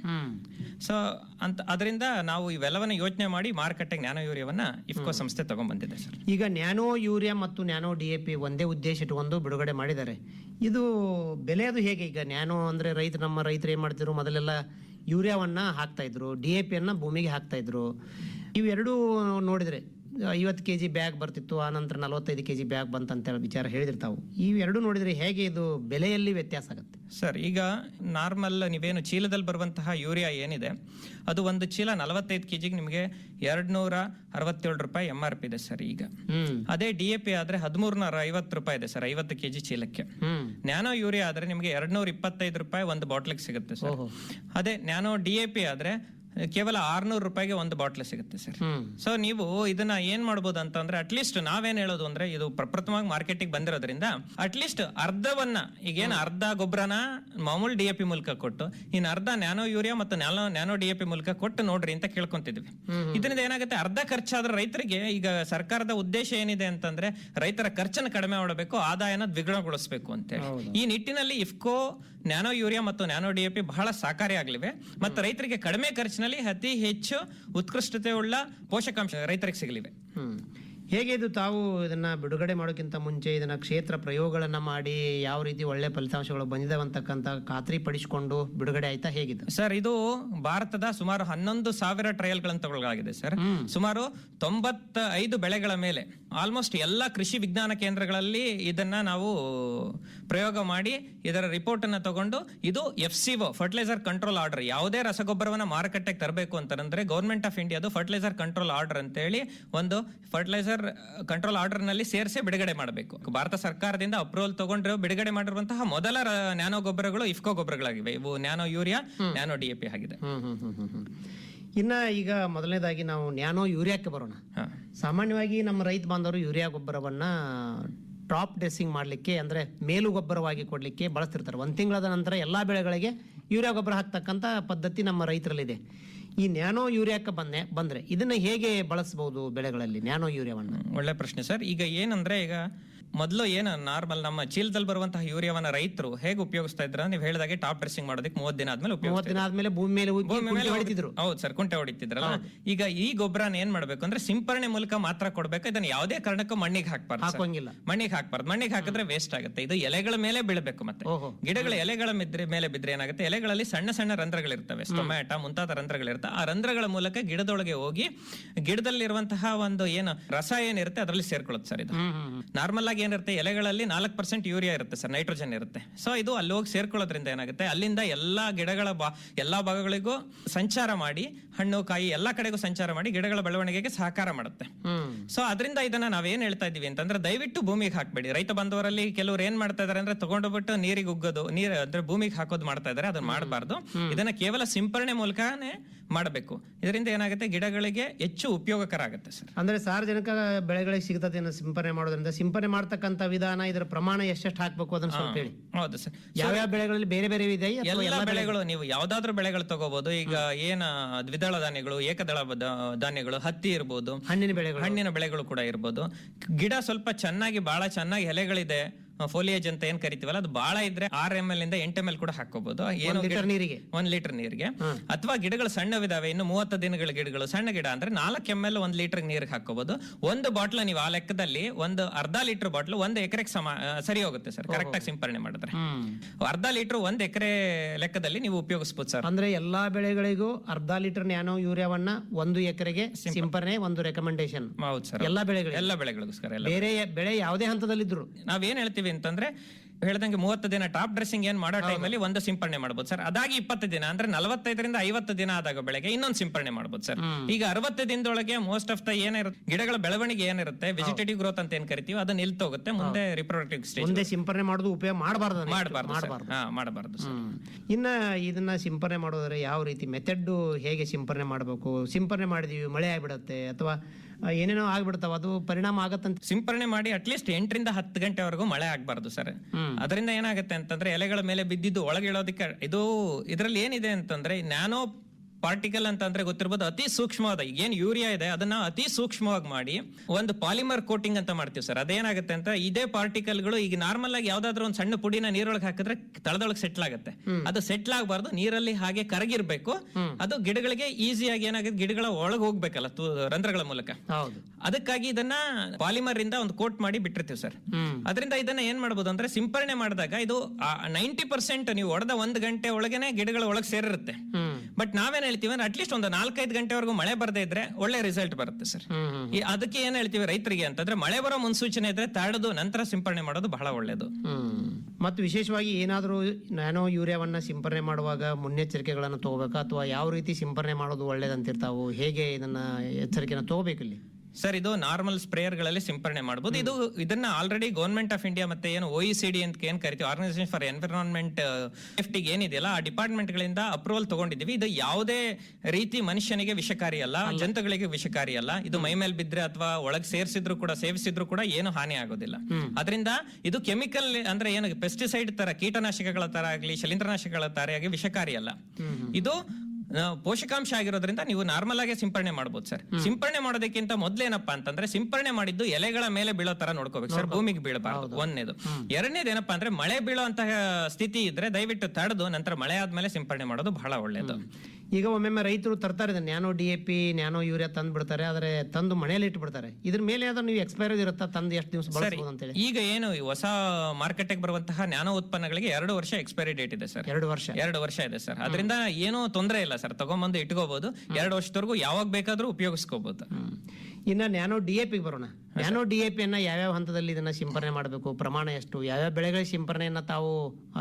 ಸೊ ಅಂತ ಅದರಿಂದ ನಾವು ಇವೆಲ್ಲವನ್ನ ಯೋಚನೆ ಮಾಡಿ ಮಾರುಕಟ್ಟೆಗೆ ನ್ಯಾನೋ ಯೂರಿಯಾವನ್ನ ಇಫ್ಕೋ ಸಂಸ್ಥೆ ತಗೊಂಡ್ಬಂದಿದೆ ಸರ್. ಈಗ ನ್ಯಾನೋ ಯೂರಿಯಾ ಮತ್ತು ನ್ಯಾನೋ ಡಿ ಎ ಪಿ ಒಂದೇ ಉದ್ದೇಶ ಇಟ್ಟುಕೊಂಡು ಬಿಡುಗಡೆ ಮಾಡಿದ್ದಾರೆ. ಇದು ಬೆಲೆ ಅದು ಹೇಗೆ ಈಗ? ನ್ಯಾನೋ ಅಂದರೆ ರೈತ ನಮ್ಮ ರೈತರು ಏನು ಮಾಡ್ತಿದ್ರು? ಮೊದಲೆಲ್ಲ ಯೂರಿಯಾವನ್ನು ಹಾಕ್ತಾಯಿದ್ರು ಡಿ ಎ ಪಿಯನ್ನು ಭೂಮಿಗೆ ಹಾಕ್ತಾಯಿದ್ರು ಇವೆರಡೂ ನೋಡಿದ್ರೆ ಐವತ್ತು ಕೆ ಜಿ ಬ್ಯಾಗ್ ಬರ್ತಿತ್ತು ಆ ನಂತರ ನಲವತ್ತೈದು ಕೆ ಜಿ ಬ್ಯಾಗ್ ಬಂತಂತೇಳಿ ವಿಚಾರ ಹೇಳಿದಿರ್ತಾವು ಇವೆರಡು ನೋಡಿದ್ರೆ ಹೇಗೆ ಇದು ಬೆಲೆಯಲ್ಲಿ ವ್ಯತ್ಯಾಸ ಆಗುತ್ತೆ? ಸರ್ ಈಗ ನಾರ್ಮಲ್ ನೀವೇನು ಚೀಲದಲ್ಲಿ ಬರುವಂತಹ ಯೂರಿಯಾ ಏನಿದೆ ಅದು ಒಂದು ಚೀಲ ನಲವತ್ತೈದು ಕೆಜಿಗೆ ನಿಮಗೆ ಎರಡ್ ನೂರ ಅರವತ್ತೇಳು ರೂಪಾಯಿ ಎಂ ಆರ್ ಪಿ ಇದೆ ಸರ್ ಈಗ. ಅದೇ ಡಿ ಎ ಪಿ ಆದ್ರೆ ಹದಿಮೂರು ನೂರ ಐವತ್ತು ರೂಪಾಯಿ ಇದೆ ಸರ್ ಐವತ್ತು ಕೆಜಿ ಚೀಲಕ್ಕೆ. ಹ್ಮ್. ನ್ಯಾನೋ ಯೂರಿಯಾ ಆದ್ರೆ ನಿಮಗೆ ಎರಡ್ ನೂರ ಇಪ್ಪತ್ತೈದು ರೂಪಾಯಿ ಒಂದು ಬಾಟ್ಲಿಗೆ ಸಿಗುತ್ತೆ ಸರ್. ಅದೇ ನ್ಯಾನೋ ಡಿ ಎ ಪಿ ಆದ್ರೆ ಕೇವಲ ಆರ್ನೂರು ರೂಪಾಯಿಗೆ ಒಂದು ಬಾಟ್ಲ್ ಸಿಗುತ್ತೆ ಸರ್. ಸೊ ನೀವು ಇದನ್ನ ಏನ್ ಮಾಡ್ಬೋದು ಅಂತಂದ್ರೆ ಅಟ್ಲೀಸ್ಟ್ ನಾವೇನ್ ಹೇಳೋದು ಅಂದ್ರೆ ಇದು ಪ್ರಪ್ರಥಮವಾಗಿ ಮಾರ್ಕೆಟಿಗೆ ಬಂದಿರೋದ್ರಿಂದ ಅಟ್ಲೀಸ್ಟ್ ಅರ್ಧವನ್ನ ಈಗೇನು ಅರ್ಧ ಗೊಬ್ಬರನ ಮಾಮೂಲಿ ಡಿ ಎ ಪಿ ಮೂಲಕ ಕೊಟ್ಟು ಇನ್ನು ಅರ್ಧ ನ್ಯಾನೋ ಯೂರಿಯಾ ಮತ್ತು nano nano D A P ಮೂಲಕ ಕೊಟ್ಟು ನೋಡ್ರಿ ಅಂತ ಕೇಳ್ಕೊಂತಿದ್ವಿ. ಇದರಿಂದ ಏನಾಗುತ್ತೆ ಅರ್ಧ ಖರ್ಚಾದ್ರೆ ರೈತರಿಗೆ ಈಗ ಸರ್ಕಾರದ ಉದ್ದೇಶ ಏನಿದೆ ಅಂತಂದ್ರೆ ರೈತರ ಖರ್ಚನ್ನು ಕಡಿಮೆ ಮಾಡಬೇಕು ಆದಾಯನ ದ್ವಿಗುಣಗೊಳಿಸಬೇಕು ಅಂತೇಳಿ. ಈ ನಿಟ್ಟಿನಲ್ಲಿ ಇಫ್ಕೋ ನ್ಯಾನೋ ಯೂರಿಯಾ ಮತ್ತು ನ್ಯಾನೋ ಡಿ ಎ ಪಿ ಬಹಳ ಸಹಕಾರಿಯಾಗಲಿವೆ ಮತ್ತು ರೈತರಿಗೆ ಕಡಿಮೆ ಖರ್ಚಿನಲ್ಲಿ ಅತಿ ಹೆಚ್ಚು ಉತ್ಕೃಷ್ಟತೆ ಉಳ್ಳ ಪೋಷಕಾಂಶ ರೈತರಿಗೆ ಸಿಗಲಿವೆ. ಹೇಗೆ ಇದು ತಾವು ಇದನ್ನ ಬಿಡುಗಡೆ ಮಾಡೋಕ್ಕಿಂತ ಮುಂಚೆ ಇದನ್ನ ಕ್ಷೇತ್ರ ಪ್ರಯೋಗಗಳನ್ನು ಮಾಡಿ ಯಾವ ರೀತಿ ಒಳ್ಳೆ ಫಲಿತಾಂಶಗಳು ಬಂದಿದೆ ಅಂತಕ್ಕಂಥ ಖಾತ್ರಿ ಪಡಿಸಿಕೊಂಡು ಬಿಡುಗಡೆ ಆಯ್ತಾ ಹೇಗಿದೆ ಸರ್ ಇದು ಭಾರತದ ಸುಮಾರು ಹನ್ನೊಂದು ಸಾವಿರ ಟ್ರಯಲ್ಗಳನ್ನು ತಗೊಳ್ಳಲಾಗಿದೆ ಸರ್. ಸುಮಾರು ತೊಂಬತ್ತ ಐದು ಬೆಳೆಗಳ ಮೇಲೆ ಆಲ್ಮೋಸ್ಟ್ ಎಲ್ಲ ಕೃಷಿ ವಿಜ್ಞಾನ ಕೇಂದ್ರಗಳಲ್ಲಿ ಇದನ್ನ ನಾವು ಪ್ರಯೋಗ ಮಾಡಿ ಇದರ ರಿಪೋರ್ಟ್ ಅನ್ನ ತಗೊಂಡು ಇದು F C fertiliser control order ಯಾವುದೇ ರಸಗೊಬ್ಬರವನ್ನ ಮಾರುಕಟ್ಟೆಗೆ ತರಬೇಕು ಅಂತಂದ್ರೆ ಗೌರ್ಮೆಂಟ್ ಆಫ್ ಇಂಡಿಯಾದು ಫರ್ಟಿಲೈಸರ್ ಕಂಟ್ರೋಲ್ ಆರ್ಡರ್ ಅಂತೇಳಿ ಒಂದು ಫರ್ಟಿಲೈಸರ್ ಕಂಟ್ರೋಲ್ ಆರ್ಡರ್ನಲ್ಲಿ ಸೇರಿಸಿ ಬಿಡುಗಡೆ ಮಾಡಬೇಕು. ಭಾರತ ಸರ್ಕಾರದಿಂದ ಅಪ್ರೂವಲ್ ತಗೊಂಡ್ರೆ ಬಿಡುಗಡೆ ಮಾಡಿರುವಂತಹ ಮೊದಲ ನ್ಯಾನೋ ಗೊಬ್ಬರಗಳು ಇಫ್ಕೋ ಗೊಬ್ಬರಗಳಾಗಿವೆ. ಇವು nano urea nano D A P ಆಗಿದೆ. ಇನ್ನ ಈಗ ಮೊದಲನೇದಾಗಿ ನಾವು ನ್ಯಾನೋ ಯೂರಿಯಾಕ್ಕೆ ಬರೋಣ. ಸಾಮಾನ್ಯವಾಗಿ ನಮ್ಮ ರೈತ ಬಾಂಧವರು ಯೂರಿಯಾ ಗೊಬ್ಬರವನ್ನ ಟಾಪ್ ಡ್ರೆಸ್ಸಿಂಗ್ ಮಾಡಲಿಕ್ಕೆ ಅಂದ್ರೆ ಮೇಲು ಗೊಬ್ಬರವಾಗಿ ಕೊಡ್ಲಿಕ್ಕೆ ಬಳಸ್ತಿರ್ತಾರೆ. ಒಂದು ತಿಂಗಳದ ನಂತರ ಎಲ್ಲಾ ಬೆಳೆಗಳಿಗೆ ಯೂರಿಯಾ ಗೊಬ್ಬರ ಹಾಕ್ತಕ್ಕಂಥ ಪದ್ಧತಿ ನಮ್ಮ ರೈತರಲ್ಲಿದೆ. ಈ ನ್ಯಾನೋ ಯೂರಿಯಾಕ್ಕೆ ಬಂದೆ, ಬಂದರೆ ಇದನ್ನು ಹೇಗೆ ಬಳಸಬಹುದು ಬೆಳೆಗಳಲ್ಲಿ ನ್ಯಾನೋ ಯೂರಿಯಾವನ್ನು? ಒಳ್ಳೆ ಪ್ರಶ್ನೆ ಸರ್. ಈಗ ಏನಂದರೆ ಈಗ ಮೊದಲು ಏನು ನಾರ್ಮಲ್ ನಮ್ಮ ಚೀಲದಲ್ಲಿ ಬರುವಂತಹ ಯೂರಿಯಾವನ್ನ ರೈತರು ಹೇಗೆ ಉಪಯೋಗಿಸ್ತಾ ಇದ್ರ ನೀವು ಹೇಳಿದಾಗೆ ಟಾಪ್ ಡ್ರೆಸ್ಸಿಂಗ್ ಮಾಡೋದಕ್ಕೆ ಮೂವತ್ತು ದಿನ ಆದ್ಮೇಲೆ ಮೂವತ್ತು ದಿನ ಆದ್ಮೇಲೆ ಭೂಮಿ ಮೇಲೆ ಉಗ್ಗಿ ಭೂಮಿ ಮೇಲೆ ಕುಂಟೆ ಹೊಡಿತಿದ್ರು. ಹೌದು ಸರ್ ಕುಂಟೆ ಹೊಡಿತಿದ್ರಲ್ಲ? ಈಗ ಈ ಗೊಬ್ಬರನ ಏನ್ ಮಾಡ್ಬೇಕು ಅಂದ್ರೆ ಸಿಂಪರಣೆ ಮೂಲಕ ಮಾತ್ರ ಕೊಡ್ಬೇಕು ಇದನ್ನ ಯಾವುದೇ ಕಾರಣಕ್ಕೂ ಮಣ್ಣಿಗೆ ಹಾಕ್ಬಾರ್ದು sir. ಹಾಕೋಂಗಿಲ್ಲ ಮಣ್ಣಿಗೆ ಹಾಕ್ಬಾರ್ದು. ಮಣ್ಣಿಗೆ ಹಾಕಿದ್ರೆ ವೇಸ್ಟ್ ಆಗುತ್ತೆ. ಇದು ಎಲೆಗಳ ಮೇಲೆ ಬೀಳಬೇಕು ಮತ್ತೆ. ಓಹೋ. ಗಿಡಗಳ ಎಲೆಗಳ ಮಿದ್ರೆ ಮೇಲೆ ಬಿದ್ರೆ ಏನಾಗುತ್ತೆ? ಎಲೆಗಳಲ್ಲಿ ಸಣ್ಣ ಸಣ್ಣ ರಂಧ್ರಗಳಿರ್ತವೆ. ಸ್ಟೊಮ್ಯಾಟ ಮುಂತಾದ ರಂಧ್ರಗಳಿರ್ತವೆ ಆ ರಂಧ್ರಗಳ ಮೂಲಕ ಗಿಡದೊಳಗೆ ಹೋಗಿ ಗಿಡದಲ್ಲಿರುವಂತಹ ಒಂದು ಏನು ರಸ ಏನಿರುತ್ತೆ ಅದರಲ್ಲಿ ಸೇರ್ಕೊಳ್ಳುತ್ತೆ ಸರ್ ಇದು. ನಾರ್ಮಲ್ ಆಗಿ ಏನಿರುತ್ತೆ ಎಲೆಗಳಲ್ಲಿ ನಾಲ್ಕು ಪರ್ಸೆಂಟ್ ಯೂರಿಯಾ ಇರುತ್ತೆ ಸರ್ ನೈಟ್ರೋಜನ್ ಇರುತ್ತೆ. ಸೊ ಇದು ಅಲ್ಲಿ ಹೋಗಿ ಸೇರ್ಕೊಳ್ಳೋದ್ರಿಂದ ಏನಾಗುತ್ತೆ ಅಲ್ಲಿಂದ ಎಲ್ಲಾ ಗಿಡಗಳ ಬಾ ಎಲ್ಲಾ ಭಾಗಗಳಿಗೂ ಸಂಚಾರ ಮಾಡಿ ಹಣ್ಣು ಕಾಯಿ ಎಲ್ಲಾ ಕಡೆಗೂ ಸಂಚಾರ ಮಾಡಿ ಗಿಡಗಳ ಬೆಳವಣಿಗೆಗೆ ಸಹಕಾರ ಮಾಡುತ್ತೆ. ಸೊ ಅದರಿಂದ ಇದನ್ನ ನಾವೇನ್ ಹೇಳ್ತಾ ಇದೀವಿ ಅಂತಂದ್ರೆ ದಯವಿಟ್ಟು ಭೂಮಿಗೆ ಹಾಕ್ಬೇಡಿ. ರೈತ ಬಂದವರಲ್ಲಿ ಕೆಲವರು ಏನ್ ಮಾಡ್ತಾ ಇದಾರೆ ಅಂದ್ರೆ ತಗೊಂಡ್ಬಿಟ್ಟು ನೀರಿಗೆ ಉಗ್ಗೋದು ನೀರ್ ಅಂದ್ರೆ ಭೂಮಿಗೆ ಹಾಕೋದು ಮಾಡ್ತಾ ಇದಾರೆ ಅದನ್ನ ಮಾಡಬಾರ್ದು. ಇದನ್ನ ಕೇವಲ ಸಿಂಪರಣೆ ಮೂಲಕನೇ ಮಾಡಬೇಕು. ಇದರಿಂದ ಏನಾಗುತ್ತೆ ಗಿಡಗಳಿಗೆ ಹೆಚ್ಚು ಉಪಯೋಗಕರ ಆಗುತ್ತೆ ಸರ್. ಅಂದ್ರೆ ಸಾರ್ವಜನಿಕ ಬೆಳೆಗಳಿಗೆ ಸಿಗ್ತದೆ ಸಿಂಪರಣೆ ಮಾಡೋದ್ರಿಂದ ಸಿಂಪರಣೆ ಮಾಡ್ತಕ್ಕಂಥ ವಿಧಾನ ಇದರ ಪ್ರಮಾಣ ಎಷ್ಟೆಷ್ಟು ಹಾಕ್ಬೇಕು ಅದನ್ನ ಸ್ವಲ್ಪ ಹೇಳಿ. ಹೌದು ಸರ್. ಯಾವ್ಯಾವ ಬೆಳೆಗಳಲ್ಲಿ ಬೇರೆ ಬೇರೆ ಇದೆ ಎಲ್ಲ ಬೆಳೆಗಳು ನೀವು ಯಾವ್ದಾದ್ರು ಬೆಳೆಗಳು ತಗೋಬಹುದು ಈಗ ಏನ ದ್ವಿದಳ ಧಾನ್ಯಗಳು ಏಕದಳ ಧಾನ್ಯಗಳು ಹತ್ತಿ ಇರ್ಬೋದು. ಹಣ್ಣಿನ ಬೆಳೆಗಳು. ಹಣ್ಣಿನ ಬೆಳೆಗಳು ಕೂಡ ಇರ್ಬೋದು. ಗಿಡ ಸ್ವಲ್ಪ ಚೆನ್ನಾಗಿ ಬಹಳ ಚೆನ್ನಾಗಿ ಎಲೆಗಳಿದೆ. ಫೋಲಿಯೇಜ್ ಅಂತ ಏನ್ ಕರಿತೀವಲ್ಲ ಅದು ಬಹಳ ಇದ್ರೆ ಆರ್ ಎಂ ಎಲ್ ಇಂದ ಎಂಟು ಎಂ ಎಲ್ ಕೂಡ ಹಾಕೋಬಹುದು ಏನು ನೀರಿಗೆ. ಒಂದ್ ಲೀಟರ್ ನೀರಿಗೆ. ಅಥವಾ ಗಿಡಗಳು ಸಣ್ಣವಿದಾವೆ ಇನ್ನು ಮೂವತ್ತು ದಿನಗಳ ಗಿಡಗಳು ಸಣ್ಣ ಗಿಡ ಅಂದ್ರೆ ನಾಲ್ಕು ಎಂ ಎಲ್ ಒಂದ್ ಲೀಟರ್ ನೀರಿಗೆ ಹಾಕೋಬಹುದು ಒಂದು ಬಾಟ್ಲ್ ನೀವು ಆ ಲೆಕ್ಕದಲ್ಲಿ ಒಂದು ಅರ್ಧ ಲೀಟರ್ ಬಾಟ್ಲ್ ಒಂದು ಎಕರೆಗೆ ಸಮ ಸರಿ ಹೋಗುತ್ತೆ ಸರ್ ಕರೆಕ್ಟ್ ಆಗಿ ಸಿಂಪರಣೆ ಮಾಡಿದ್ರೆ. ಅರ್ಧ ಲೀಟರ್ ಒಂದ್ ಎಕರೆ ಲೆಕ್ಕದಲ್ಲಿ ನೀವು ಉಪಯೋಗಿಸಬಹುದು ಸರ್ ಅಂದ್ರೆ ಎಲ್ಲಾ ಬೆಳೆಗಳಿಗೂ ಅರ್ಧ ಲೀಟರ್ ನ್ಯಾನೋ ಯೂರಿಯಾವನ್ನ ಒಂದು ಎಕರೆಗೆ ಸಿಂಪರಣೆ ಒಂದು ರೆಕಮೆಂಡೇಶನ್ ಹೌದು ಸರ್ ಎಲ್ಲಾ ಬೆಳೆಗಳು ಎಲ್ಲ ಬೆಳೆಗಳಿಗೋಸ್ಕರ ಬೇರೆ ಬೆಳೆ ಯಾವುದೇ ಹಂತದಲ್ಲಿದ್ರು. ನಾವೇನ್ ಹೇಳ್ತೀವಿ ಅಂತಂದ್ರೆ ಹೇಳ್ದಂಗೆ ಮೂವತ್ತು ದಿನ ಟಾಪ್ ಡ್ರೆಸ್ಸಿಂಗ್ ಏನ್ ಮಾಡೋ ಟೈಮಲ್ಲಿ ಒಂದು ಸಿಂಪರಣೆ ಮಾಡಬಹುದು ಸರ್. ಅದಾಗಿ ಇಪ್ಪತ್ತು ದಿನ ಅಂದ್ರೆ ನಲವತ್ತೈದರಿಂದ ಐವತ್ತು ದಿನ ಆದಾಗ ಬೆಳಗ್ಗೆ ಇನ್ನೊಂದು ಸಿಂಪರಣೆ ಮಾಡಬಹುದು ಸರ್. ಈಗ ಅರವತ್ತು ದಿನದೊಳಗೆ ಮೋಸ್ಟ್ ಆಫ್ ದ ಏನಿರುತ್ತೆ ಗಿಡಗಳ ಬೆಳವಣಿಗೆ ಏನಿರುತ್ತೆ ವೆಜಿಟೇಟಿವ್ ಗ್ರೋತ್ ಅಂತ ಏನ್ ಕರಿತೀವಿ ಅದು ನಿಲ್ತೋಗುತ್ತೆ ಮುಂದೆ ರಿಪ್ರೊಡಕ್ಟಿವ್ ಸ್ಟೇಜ್ ಮುಂದೆ ಸಿಂಪರಣೆ ಮಾಡೋದು ಉಪಯೋಗ ಮಾಡಬಾರ್ದು ಮಾಡಬಾರ್ದು ಹಾ ಇನ್ನ ಇದನ್ನ ಸಿಂಪರಣೆ ಮಾಡೋದ್ರೆ ಯಾವ ರೀತಿ ಮೆಥಡ್ ಹೇಗೆ ಸಿಂಪರಣೆ ಮಾಡಬೇಕು? ಸಿಂಪರಣೆ ಮಾಡಿದೀವಿ ಮಳೆ ಆಗ್ಬಿಡತ್ತೆ ಅಥವಾ ಏನೇನೋ ಆಗ್ಬಿಡ್ತಾವ ಅದು ಪರಿಣಾಮ ಆಗತ್ತಂತ. ಸಿಂಪರಣೆ ಮಾಡಿ ಅಟ್ಲೀಸ್ಟ್ ಎಂಟರಿಂದ ಹತ್ತು ಗಂಟೆವರೆಗೂ ಮಳೆ ಆಗ್ಬಾರ್ದು ಸರ್. ಅದರಿಂದ ಏನಾಗುತ್ತೆ ಅಂತಂದ್ರೆ ಎಲೆಗಳ ಮೇಲೆ ಬಿದ್ದಿದ್ದು ಒಳಗಿಳೋದಕ್ಕೆ ಇದು ಇದರಲ್ಲಿ ಏನಿದೆ ಅಂತಂದ್ರೆ ನ್ಯಾನೋ ಪಾರ್ಟಿಕಲ್ ಅಂತ ಅಂದ್ರೆ ಗೊತ್ತಿರ್ಬೋದು ಅತಿ ಸೂಕ್ಷ್ಮವಾದ ಏನ್ ಯೂರಿಯಾ ಇದೆ ಅದನ್ನ ಅತಿ ಸೂಕ್ಷ್ಮವಾಗಿ ಮಾಡಿ ಒಂದು ಪಾಲಿಮರ್ ಕೋಟಿಂಗ್ ಅಂತ ಮಾಡ್ತೀವಿ ಸರ್. ಅದೇನಾಗುತ್ತೆ ಅಂತ ಇದೇ ಪಾರ್ಟಿಕಲ್ಗಳು ಈಗ ನಾರ್ಮಲ್ ಆಗಿ ಯಾವ್ದಾದ್ರು ಒಂದು ಸಣ್ಣ ಪುಡಿನ ನೀರೊಳಗೆ ಹಾಕಿದ್ರೆ ತಳದೊಳಗೆ ಸೆಟ್ಲ್ ಆಗುತ್ತೆ. ಅದು ಸೆಟ್ಲ್ ಆಗಬಾರ್ದು ನೀರಲ್ಲಿ ಹಾಗೆ ಕರಗಿರ್ಬೇಕು. ಅದು ಗಿಡಗಳಿಗೆ ಈಸಿಯಾಗಿ ಏನಾಗುತ್ತೆ ಗಿಡಗಳ ಒಳಗೆ ಹೋಗ್ಬೇಕಲ್ಲ ರಂಧ್ರಗಳ ಮೂಲಕ. ಹೌದು. ಅದಕ್ಕಾಗಿ ಇದನ್ನ ಪಾಲಿಮರ್ ಇಂದ ಒಂದು ಕೋಟ್ ಮಾಡಿ ಬಿಟ್ಟಿರ್ತೀವಿ ಸರ್. ಅದರಿಂದ ಇದನ್ನ ಏನ್ ಮಾಡಬಹುದು ಅಂದ್ರೆ ಸಿಂಪರಣೆ ಮಾಡಿದಾಗ ಇದು ನೈಂಟಿ ಪರ್ಸೆಂಟ್ ನೀವು ಒಡೆದ ಒಂದ್ ಗಂಟೆ ಒಳಗೇನೆ ಗಿಡಗಳ ಒಳಗೆ ಸೇರಿರುತ್ತೆ. ಬಟ್ ನಾವೇನ್ ಹೇಳ್ತೀವಿ ಅಂದ್ರೆ ಅಟ್ಲೀಸ್ಟ್ ಒಂದು ನಾಲ್ಕೈದು ಗಂಟೆವರೆಗೂ ಮಳೆ ಬರದೇ ಇದ್ರೆ ಒಳ್ಳೆ ರಿಸಲ್ಟ್ ಬರುತ್ತೆ ಸರ್. ಅದಕ್ಕೆ ಏನ್ ಹೇಳ್ತೀವಿ ರೈತರಿಗೆ ಅಂತಂದ್ರೆ ಮಳೆ ಬರೋ ಮುನ್ಸೂಚನೆ ಇದ್ರೆ ತಡೆದು ನಂತರ ಸಿಂಪರಣೆ ಮಾಡೋದು ಬಹಳ ಒಳ್ಳೇದು. ಮತ್ತು ವಿಶೇಷವಾಗಿ ಏನಾದರೂ ನ್ಯಾನೋ ಯೂರಿಯಾವನ್ನ ಸಿಂಪರಣೆ ಮಾಡುವಾಗ ಮುನ್ನೆಚ್ಚರಿಕೆಗಳನ್ನು ತಗೋಬೇಕಾ? ಅಥವಾ ಯಾವ ರೀತಿ ಸಿಂಪರಣೆ ಮಾಡೋದು ಒಳ್ಳೇದಂತಿರ್ತಾವು? ಹೇಗೆ ಇದನ್ನ ಎಚ್ಚರಿಕೆನ ತಗೋಬೇಕು ಇಲ್ಲಿ ಸರ್ ಇದು ನಾರ್ಮಲ್ ಸ್ಪ್ರೇಯರ್ಗಳಲ್ಲಿ ಸಿಂಪರಣೆ ಮಾಡಬಹುದು ಇದು ಇದನ್ನ ಆಲ್ರೆಡಿ ಗೌರ್ಮೆಂಟ್ ಆಫ್ ಇಂಡಿಯಾ ಮತ್ತೆ ಏನು ಒಇ ಸಿ ಡಿ ಅಂತ ಏನ್ ಕರಿತೀವಿ ಆರ್ಗನೈಸೇಷನ್ ಫಾರ್ ಎನ್ವಿರಾನ್ಮೆಂಟ್ ಸೇಫ್ಟಿಗೆ ಏನಿದೆಯಲ್ಲ ಆ ಡಿಪಾರ್ಟ್ಮೆಂಟ್ ಗಳಿಂದ ಅಪ್ರೂವಲ್ ತಗೊಂಡಿದ್ದೀವಿ. ಇದು ಯಾವುದೇ ರೀತಿ ಮನುಷ್ಯನಿಗೆ ವಿಷಕಾರಿ ಅಲ್ಲ ಜಂತುಗಳಿಗೆ ವಿಷಕಾರಿ ಅಲ್ಲ. ಇದು ಮೈ ಮೇಲೆ ಬಿದ್ರೆ ಅಥವಾ ಒಳಗೆ ಸೇರಿಸಿದ್ರು ಕೂಡ ಸೇವಿಸಿದ್ರು ಕೂಡ ಏನು ಹಾನಿ ಆಗೋದಿಲ್ಲ. ಅದರಿಂದ ಇದು ಕೆಮಿಕಲ್ ಅಂದ್ರೆ ಏನು ಪೆಸ್ಟಿಸೈಡ್ ತರ ಕೀಟನಾಶಕಗಳ ತರ ಆಗಲಿ ಶಿಲೀಂಧ್ರನಾಶಕಗಳ ತರ ಆಗಿ ವಿಷಕಾರಿ ಅಲ್ಲ. ಇದು ಪೋಷಕಾಂಶ ಆಗಿರೋದ್ರಿಂದ ನೀವು ನಾರ್ಮಲ್ ಆಗಿ ಸಿಂಪರಣೆ ಮಾಡಬಹುದು ಸರ್. ಸಿಂಪರಣೆ ಮಾಡೋದಕ್ಕಿಂತ ಮೊದ್ಲೇನಪ್ಪಾ ಅಂತಂದ್ರೆ ಸಿಂಪರಣೆ ಮಾಡಿದ್ದು ಎಲೆಗಳ ಮೇಲೆ ಬೀಳೋ ತರ ನೋಡ್ಕೋಬೇಕು ಸರ್ ಭೂಮಿಗೆ ಬೀಳಬಾರದು ಒಂದನೇದು. ಎರಡನೇದು ಏನಪ್ಪಾ ಅಂದ್ರೆ ಮಳೆ ಬೀಳುವಂತಹ ಸ್ಥಿತಿ ಇದ್ರೆ ದಯವಿಟ್ಟು ತಡೆದು ನಂತರ ಮಳೆ ಆದ್ಮೇಲೆ ಸಿಂಪರಣೆ ಮಾಡೋದು ಬಹಳ ಒಳ್ಳೇದು. ಈಗ ಒಮ್ಮೊಮ್ಮೆ ರೈತರು ತರ್ತಾರೆ ಇದನ್ನು. Nano D A P nano urea ತಂದು ಬಿಡ್ತಾರೆ ಆದರೆ ತಂದು ಮನೆಯಲ್ಲಿ ಇಟ್ಬಿಡ್ತಾರೆ. ಇದ್ರ ಮೇಲೆ ಆದರೂ ನೀವು ಎಕ್ಸ್ಪೈರ್ ಇರುತ್ತಾ? ತಂದು ಎಷ್ಟು ದಿವಸ ಬಳಸಬಹುದು ಅಂತೇಳಿ ಈಗ ಏನು ಈ ಹೊಸ ಮಾರ್ಕೆಟ್ಗೆ ಬರುವಂತಹ ನ್ಯಾನೋ ಉತ್ಪನ್ನಗಳಿಗೆ ಎರಡು ವರ್ಷ ಎಕ್ಸ್ಪೈರಿ ಡೇಟ್ ಇದೆ ಸರ್. ಎರಡು ವರ್ಷ. ಎರಡು ವರ್ಷ ಇದೆ ಸರ್. ಅದರಿಂದ ಏನೂ ತೊಂದರೆ ಇಲ್ಲ ಸರ್. ತಗೊಂಬಂದು ಇಟ್ಕೋಬಹುದು ಎರಡು ವರ್ಷದವರೆಗೂ ಯಾವಾಗ ಬೇಕಾದ್ರೂ ಉಪಯೋಗಿಸ್ಕೋಬಹುದು ಇನ್ನ ನ್ಯಾನೋ ಡಿ ಎ ಪಿಗೆ ಬರೋಣ. ನ್ಯಾನೋ ಡಿ ಎ ಪಿಯನ್ನು ಯಾವ್ಯಾವ ಹಂತದಲ್ಲಿ ಇದನ್ನ ಸಿಂಪರಣೆ ಮಾಡಬೇಕು? ಪ್ರಮಾಣ ಎಷ್ಟು? ಯಾವ್ಯಾವ ಬೆಳೆಗಳ ಸಿಂಪರಣೆಯನ್ನ ತಾವು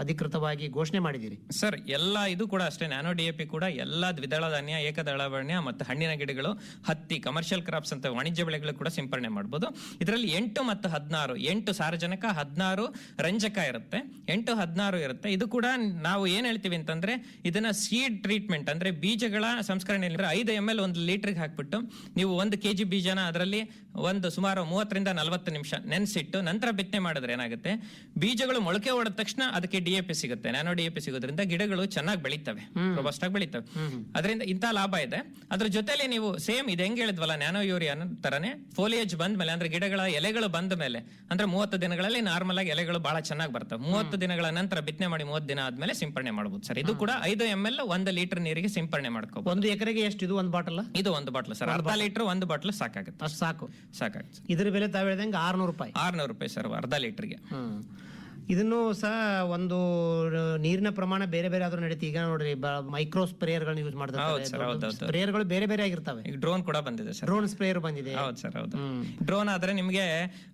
ಅಧಿಕೃತವಾಗಿ ಘೋಷಣೆ ಮಾಡಿದಿರಿ ಸರ್ ಎಲ್ಲ ಇದು ಕೂಡ ಅಷ್ಟೇ. ನ್ಯಾನೋ ಡಿ ಎ ಪಿ ಕೂಡ ಎಲ್ಲ ದ್ವಿದಳ ಧಾನ್ಯ ಏಕದಳ ಧಾನ್ಯ ಮತ್ತು ಹಣ್ಣಿನ ಗಿಡಗಳು ಹತ್ತಿ ಕಮರ್ಷಿಯಲ್ ಕ್ರಾಪ್ಸ್ ಅಂತ ವಾಣಿಜ್ಯ ಬೆಳೆಗಳು ಕೂಡ ಸಿಂಪರಣೆ ಮಾಡಬಹುದು ಇದರಲ್ಲಿ ಎಂಟು ಮತ್ತು ಹದಿನಾರು ಎಂಟು ಸಾರಜನಕ ಹದಿನಾರು ರಂಜಕ ಇರುತ್ತೆ. ಎಂಟು ಹದಿನಾರು ಇರುತ್ತೆ. ಇದು ಕೂಡ ನಾವು ಏನ್ ಹೇಳ್ತೀವಿ ಅಂತಂದ್ರೆ ಇದನ್ನ ಸೀಡ್ ಟ್ರೀಟ್ಮೆಂಟ್ ಅಂದ್ರೆ ಬೀಜಗಳ ಸಂಸ್ಕರಣೆ ಐದು ಎಂ ಎಲ್ ಒಂದು ಲೀಟರ್ಗೆ ಹಾಕ್ಬಿಟ್ಟು ನೀವು ಒಂದು ಕೆಜಿ ಬೀಜನ ಅದರಲ್ಲಿ ಒಂದು ಸುಮಾರು ಮೂವತ್ತರಿಂದ ನಲವತ್ತು ನಿಮಿಷ ನೆನೆಸಿಟ್ಟು ನಂತರ ಬಿತ್ತನೆ ಮಾಡಿದ್ರೆ ಏನಾಗುತ್ತೆ? ಬೀಜಗಳು ಮೊಳಕೆ ಹೊಡೆದ ತಕ್ಷಣ ಅದಕ್ಕೆ ಡಿ ಎ ಪಿ ಸಿಗುತ್ತೆ. ನ್ಯಾನೋ ಡಿ ಎ ಪಿ ಸಿಗೋದ್ರಿಂದ ಗಿಡಗಳು ಚೆನ್ನಾಗಿ ಬೆಳೀತವೆ. robust ಆಗಿ ಬೆಳೀತವೆ. ಅದರಿಂದ ಇಂಥ ಲಾಭ ಇದೆ. ಅದ್ರ ಜೊತೆಲಿ ನೀವು ಸೇಮ್ ಇದು ಹೆಂಗ್ ಹೇಳಿದ್ವಲ್ಲ ನ್ಯಾನೋ ಯೂರಿಯಾ ತರನೇ ಫೋಲಿಯೇಜ್ ಬಂದ ಮೇಲೆ ಅಂದ್ರೆ ಗಿಡಗಳ ಎಲೆಗಳು ಬಂದ ಮೇಲೆ ಅಂದ್ರೆ ಮೂವತ್ತು ದಿನಗಳಲ್ಲಿ ನಾರ್ಮಲ್ ಆಗಿ ಎಲೆಗಳು ಬಹಳ ಚೆನ್ನಾಗಿ ಬರ್ತವೆ. ಮೂವತ್ತು ದಿನಗಳ ನಂತರ ಬಿತ್ತನೆ ಮಾಡಿ ಮೂವತ್ತು ದಿನ ಆದ್ಮೇಲೆ ಸಿಂಪರಣೆ ಮಾಡಬಹುದು ಸರ್. ಇದು ಕೂಡ ಐದು ಎಂ ಎಲ್ ಒಂದು ಲೀಟರ್ ನೀರಿಗೆ ಸಿಂಪರಣೆ ಮಾಡ್ಕೋಬಹುದು ಒಂದು ಎಕರೆಗೆ ಎಷ್ಟು? ಇದು ಒಂದು ಬಾಟಲ್? ಇದು ಒಂದು ಬಾಟಲ್ ಸರ್. ಅರ್ಧ ಲೀಟರ್ ಒಂದು ಬಾಟಲ್ ಸಾಕಾಗುತ್ತೆ. ಅಷ್ಟು ಸಾಕು. ಸಾಕಾಗುತ್ತೆ ಇದ್ರ ಬೆಲೆ ತಾವು ಹೇಳ್ದಂಗೆ ಆರ್ನೂರು ರೂಪಾಯಿ. ಆರ್ನೂರು ರೂಪಾಯಿ ಸರ್ ಅರ್ಧ ಲೀಟರ್ಗೆ. ಹ್ಮ್. ಇದನ್ನು ಸಹ ಒಂದು ನೀರಿನ ಪ್ರಮಾಣ ಬೇರೆ ಬೇರೆ ಆದ್ರೂ ನಡೀತಿ. ಈಗ ನೋಡ್ರಿ ಮೈಕ್ರೋ ಸ್ಪ್ರೇಯರ್ಗಳನ್ನ ಯೂಸ್ ಹೌದು ಮಾಡ್ತಾರೆ ಹೌದು. ಸ್ಪ್ರೇಯರ್ಗಳು ಬೇರೆ ಬೇರೆ ಆಗಿರ್ತವೆ. ಈಗ ಡ್ರೋನ್ ಕೂಡ ಬಂದಿದೆ ಸರ್. ಡ್ರೋನ್ ಸ್ಪ್ರೇಯರ್ ಬಂದಿದೆ. ಹೌದು ಸರ್ ಹೌದು. ಡ್ರೋನ್ ಆದ್ರೆ ನಿಮ್ಗೆ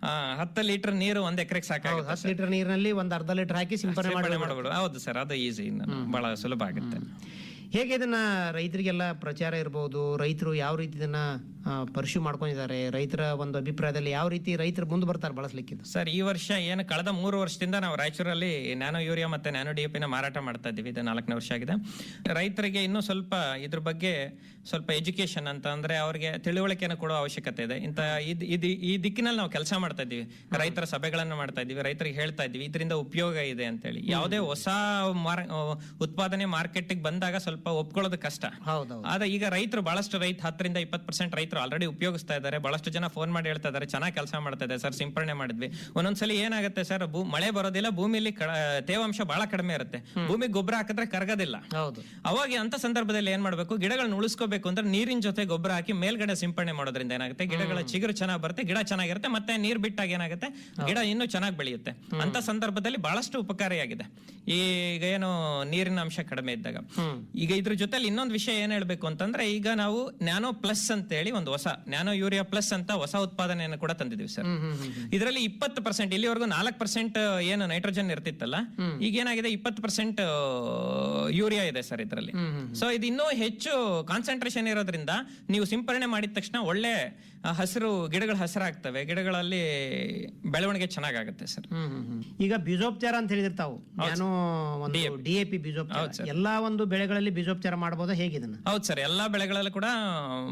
ಆ, ಹತ್ತು ಲೀಟರ್ ನೀರು ಒಂದ್ ಎಕರೆಗೆ ಸಾಕಾಗುತ್ತೆ ಹತ್ತು ಲೀಟರ್ ನೀರಿನಲ್ಲಿ ಒಂದು ಅರ್ಧ ಲೀಟರ್ ಹಾಕಿ ಸಿಂಪಡಣೆ ಮಾಡ್ಬೋದು. ಹೌದು ಸರ್ ಅದು ಈಸಿ ಬಹಳ ಸುಲಭ ಆಗುತ್ತೆ. ಹೇಗೆ ಇದನ್ನ ರೈತರಿಗೆಲ್ಲ ಪ್ರಚಾರ ಇರಬಹುದು ರೈತರು ಯಾವ ರೀತಿ ಇದನ್ನ ಪರ್ಶ್ಯೂ ಮಾಡ್ಕೊಂಡಿದ್ದಾರೆ? ರೈತರ ಒಂದು ಅಭಿಪ್ರಾಯದಲ್ಲಿ ಯಾವ ರೀತಿ ರೈತರು ಮುಂದೆ ಬರ್ತಾರೆ ಬಳಸಲಿಕ್ಕೆ ಸರ್ ಈ ವರ್ಷ ಏನು ಕಳೆದ ಮೂರು ವರ್ಷದಿಂದ ನಾವು ರಾಯಚೂರಲ್ಲಿ ನ್ಯಾನೋ ಯೂರಿಯಾ ಮತ್ತೆ ನ್ಯಾನೋ ಡಿ ಪಿನ ಮಾರಾಟ ಮಾಡ್ತಾ ಇದ್ದೀವಿ. ಇದು ನಾಲ್ಕನೇ ವರ್ಷ ಆಗಿದೆ. ರೈತರಿಗೆ ಇನ್ನೂ ಸ್ವಲ್ಪ ಇದ್ರ ಬಗ್ಗೆ ಸ್ವಲ್ಪ ಎಜುಕೇಶನ್ ಅಂತ ಅಂದ್ರೆ ಅವ್ರಿಗೆ ತಿಳುವಳಿಕೆಯನ್ನು ಕೊಡೋ ಅವಶ್ಯಕತೆ ಇದೆ. ಇಂತ ಇದ್ ಇದು ಈ ದಿಕ್ಕಿನಲ್ಲಿ ನಾವು ಕೆಲಸ ಮಾಡ್ತಾ ಇದ್ದೀವಿ. ರೈತರ ಸಭೆಗಳನ್ನು ಮಾಡ್ತಾ ಇದ್ದೀವಿ. ರೈತರಿಗೆ ಹೇಳ್ತಾ ಇದ್ದೀವಿ. ಇದರಿಂದ ಉಪಯೋಗ ಇದೆ ಅಂತೇಳಿ. ಯಾವುದೇ ಹೊಸ ಮಾರ್ ಉತ್ಪಾದನೆ ಮಾರ್ಕೆಟ್ಗೆ ಬಂದಾಗ ಸ್ವಲ್ಪ ಸ್ವಲ್ಪ ಒಪ್ಕೊಳ್ಳೋದು ಕಷ್ಟ. ಆದ್ರೆ ಈಗ ರೈತರು ಬಹಳಷ್ಟು ರೈತ ಹತ್ತರಿಂದ ಇಪ್ಪತ್ತು ಪರ್ಸೆಂಟ್ ರೈತರು ಆಲ್ರೆಡಿ ಉಪಯೋಗಿಸ್ತಾ ಇದ್ದಾರೆ. ಬಹಳಷ್ಟು ಜನ ಫೋನ್ ಮಾಡಿ ಹೇಳ್ತಾ ಇದ್ದಾರೆ ಚೆನ್ನಾಗಿ ಕೆಲಸ ಮಾಡ್ತಾ ಇದೆ ಸರ್ ಸಿಂಪರಣೆ ಮಾಡಿದ್ವಿ. ಒಂದೊಂದ್ಸಲಿ ಏನಾಗುತ್ತೆ ಸರ್ ಮಳೆ ಬರೋದಿಲ್ಲ ಭೂಮಿಲಿ ತೇವಾಂಶ ಬಹಳ ಕಡಿಮೆ ಇರುತ್ತೆ. ಭೂಮಿ ಗೊಬ್ಬರ ಹಾಕಿದ್ರೆ ಕರಗೋದಿಲ್ಲ. ಅವಾಗ ಅಂತ ಸಂದರ್ಭದಲ್ಲಿ ಏನ್ ಮಾಡ್ಬೇಕು ಗಿಡಗಳನ್ನ ಉಳಿಸ್ಕೋಬೇಕು ಅಂದ್ರೆ ನೀರಿನ ಜೊತೆ ಗೊಬ್ಬರ ಹಾಕಿ ಮೇಲ್ಗಡೆ ಸಿಂಪರಣೆ ಮಾಡೋದ್ರಿಂದ ಏನಾಗುತ್ತೆ? ಗಿಡಗಳ ಚಿಗುರು ಚೆನ್ನಾಗಿ ಬರುತ್ತೆ ಗಿಡ ಚೆನ್ನಾಗಿರುತ್ತೆ ಮತ್ತೆ ನೀರ್ ಬಿಟ್ಟಾಗ ಏನಾಗುತ್ತೆ? ಗಿಡ ಇನ್ನೂ ಚೆನ್ನಾಗಿ ಬೆಳೆಯುತ್ತೆ. ಅಂತ ಸಂದರ್ಭದಲ್ಲಿ ಬಹಳಷ್ಟು ಉಪಕಾರಿಯಾಗಿದೆ. ಈಗ ಏನು ನೀರಿನ ಅಂಶ ಕಡಿಮೆ ಇದ್ದಾಗ. ಈಗ ಇದ್ರ ಜೊತೆಲಿ ಇನ್ನೊಂದು ವಿಷಯ ಏನ್ ಹೇಳ್ಬೇಕು ಅಂತಂದ್ರೆ ಈಗ ನಾವು ನ್ಯಾನೋ ಪ್ಲಸ್ ಅಂತ ಹೇಳಿ ಒಂದು ಹೊಸ ನ್ಯಾನೋ ಯೂರಿಯಾ ಪ್ಲಸ್ ಅಂತ ಹೊಸ ಉತ್ಪಾದನೆಯನ್ನು ಕೂಡ ತಂದಿದ್ದೀವಿ ಸರ್. ಇದರಲ್ಲಿ ಇಪ್ಪತ್ತು ಪರ್ಸೆಂಟ್ ಇಲ್ಲಿವರೆಗೂ ನಾಲ್ಕು ಪರ್ಸೆಂಟ್ ಏನು ನೈಟ್ರೋಜನ್ ಇರ್ತಿತ್ತಲ್ಲ ಈಗ ಏನಾಗಿದೆ ಇಪ್ಪತ್ತು ಪರ್ಸೆಂಟ್ ಯೂರಿಯಾ ಇದೆ ಸರ್ ಇದರಲ್ಲಿ. ಸೊ ಇದು ಇನ್ನೂ ಹೆಚ್ಚು ಕಾನ್ಸಂಟ್ರೇಷನ್ ಇರೋದ್ರಿಂದ ನೀವು ಸಿಂಪರಣೆ ಮಾಡಿದ ತಕ್ಷಣ ಒಳ್ಳೆ ಆ, ಹಸಿರು ಗಿಡಗಳು ಹಸಿರಾಗ್ತವೆ. ಗಿಡಗಳಲ್ಲಿ ಬೆಳವಣಿಗೆ ಚೆನ್ನಾಗಾಗುತ್ತೆ ಸರ್. ಈಗ ಬೀಜೋಪಚಾರ ಅಂತ ಹೇಳಿದ್ರೆ ತಾವು ನಾನು ಒಂದು ಡಿ ಎ ಪಿ ಬೀಜೋಪಚಾರ. ಎಲ್ಲಾ ಒಂದು ಬೆಳೆಗಳಲ್ಲಿ ಬೀಜೋಪಚಾರ ಮಾಡಬಹುದು ಹೇಗಿದನ್ನ ಹೌದು ಸರ್. ಎಲ್ಲಾ ಬೆಳೆಗಳಲ್ಲೂ ಕೂಡ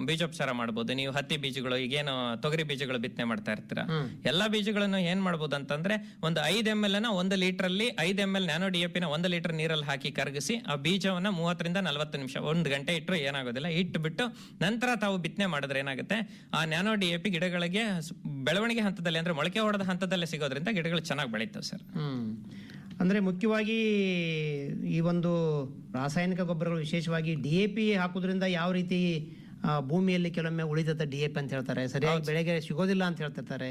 ಬೀಜೋಪಚಾರ ಮಾಡಬಹುದು ನೀವು ಹತ್ತಿ ಬೀಜಗಳು ಈಗೇನು ತೊಗರಿ ಬೀಜಗಳು ಬಿತ್ತನೆ ಮಾಡ್ತಾ ಇರ್ತೀರಾ? ಎಲ್ಲಾ ಬೀಜಗಳನ್ನು ಏನ್ ಮಾಡಬಹುದು ಅಂತಂದ್ರೆ ಒಂದು ಐದ್ ಎಂ ಎಲ್ನ ಒಂದು ಲೀಟರ್ ಅಲ್ಲಿ ಐದ್ M L nano D A ನ ಒಂದು ಲೀಟರ್ ನೀರಲ್ಲಿ ಹಾಕಿ ಕರಗಿಸಿ ಆ ಬೀಜವನ್ನ ಮೂವತ್ತರಿಂದ ನಲವತ್ತು ನಿಮಿಷ ಒಂದು ಗಂಟೆ ಇಟ್ಟರು ಏನಾಗೋದಿಲ್ಲ. ಇಟ್ಟು ಬಿಟ್ಟು ನಂತರ ತಾವು ಬಿತ್ತನೆ ಮಾಡಿದ್ರೆ ಏನಾಗುತ್ತೆ? ಆ ನ್ಯಾನೋ ಡಿ ಎ ಪಿ ಗಿಡಗಳಿಗೆ ಬೆಳವಣಿಗೆ ಹಂತದಲ್ಲಿ ಅಂದ್ರೆ ಮೊಳಕೆ ಹೊಡೆದ ಹಂತದಲ್ಲೇ ಸಿಗೋದ್ರಿಂದ ಗಿಡಗಳು ಚೆನ್ನಾಗಿ ಬೆಳೀತವೆ ಸರ್. ಹ್ಮ್. ಅಂದ್ರೆ ಮುಖ್ಯವಾಗಿ ಈ ಒಂದು ರಾಸಾಯನಿಕ ಗೊಬ್ಬರಗಳು ವಿಶೇಷವಾಗಿ ಡಿ ಎ ಪಿ ಹಾಕೋದ್ರಿಂದ ಯಾವ ರೀತಿ ಆ, ಭೂಮಿಯಲ್ಲಿ ಕೆಲವೊಮ್ಮೆ ಉಳಿತದೆ ಡಿ ಎ ಪಿ ಅಂತ ಹೇಳ್ತಾರೆ. ಸರಿಯಾಗಿ ಬೆಳೆಗೆ ಸಿಗೋದಿಲ್ಲ ಅಂತ ಹೇಳ್ತಿರ್ತಾರೆ.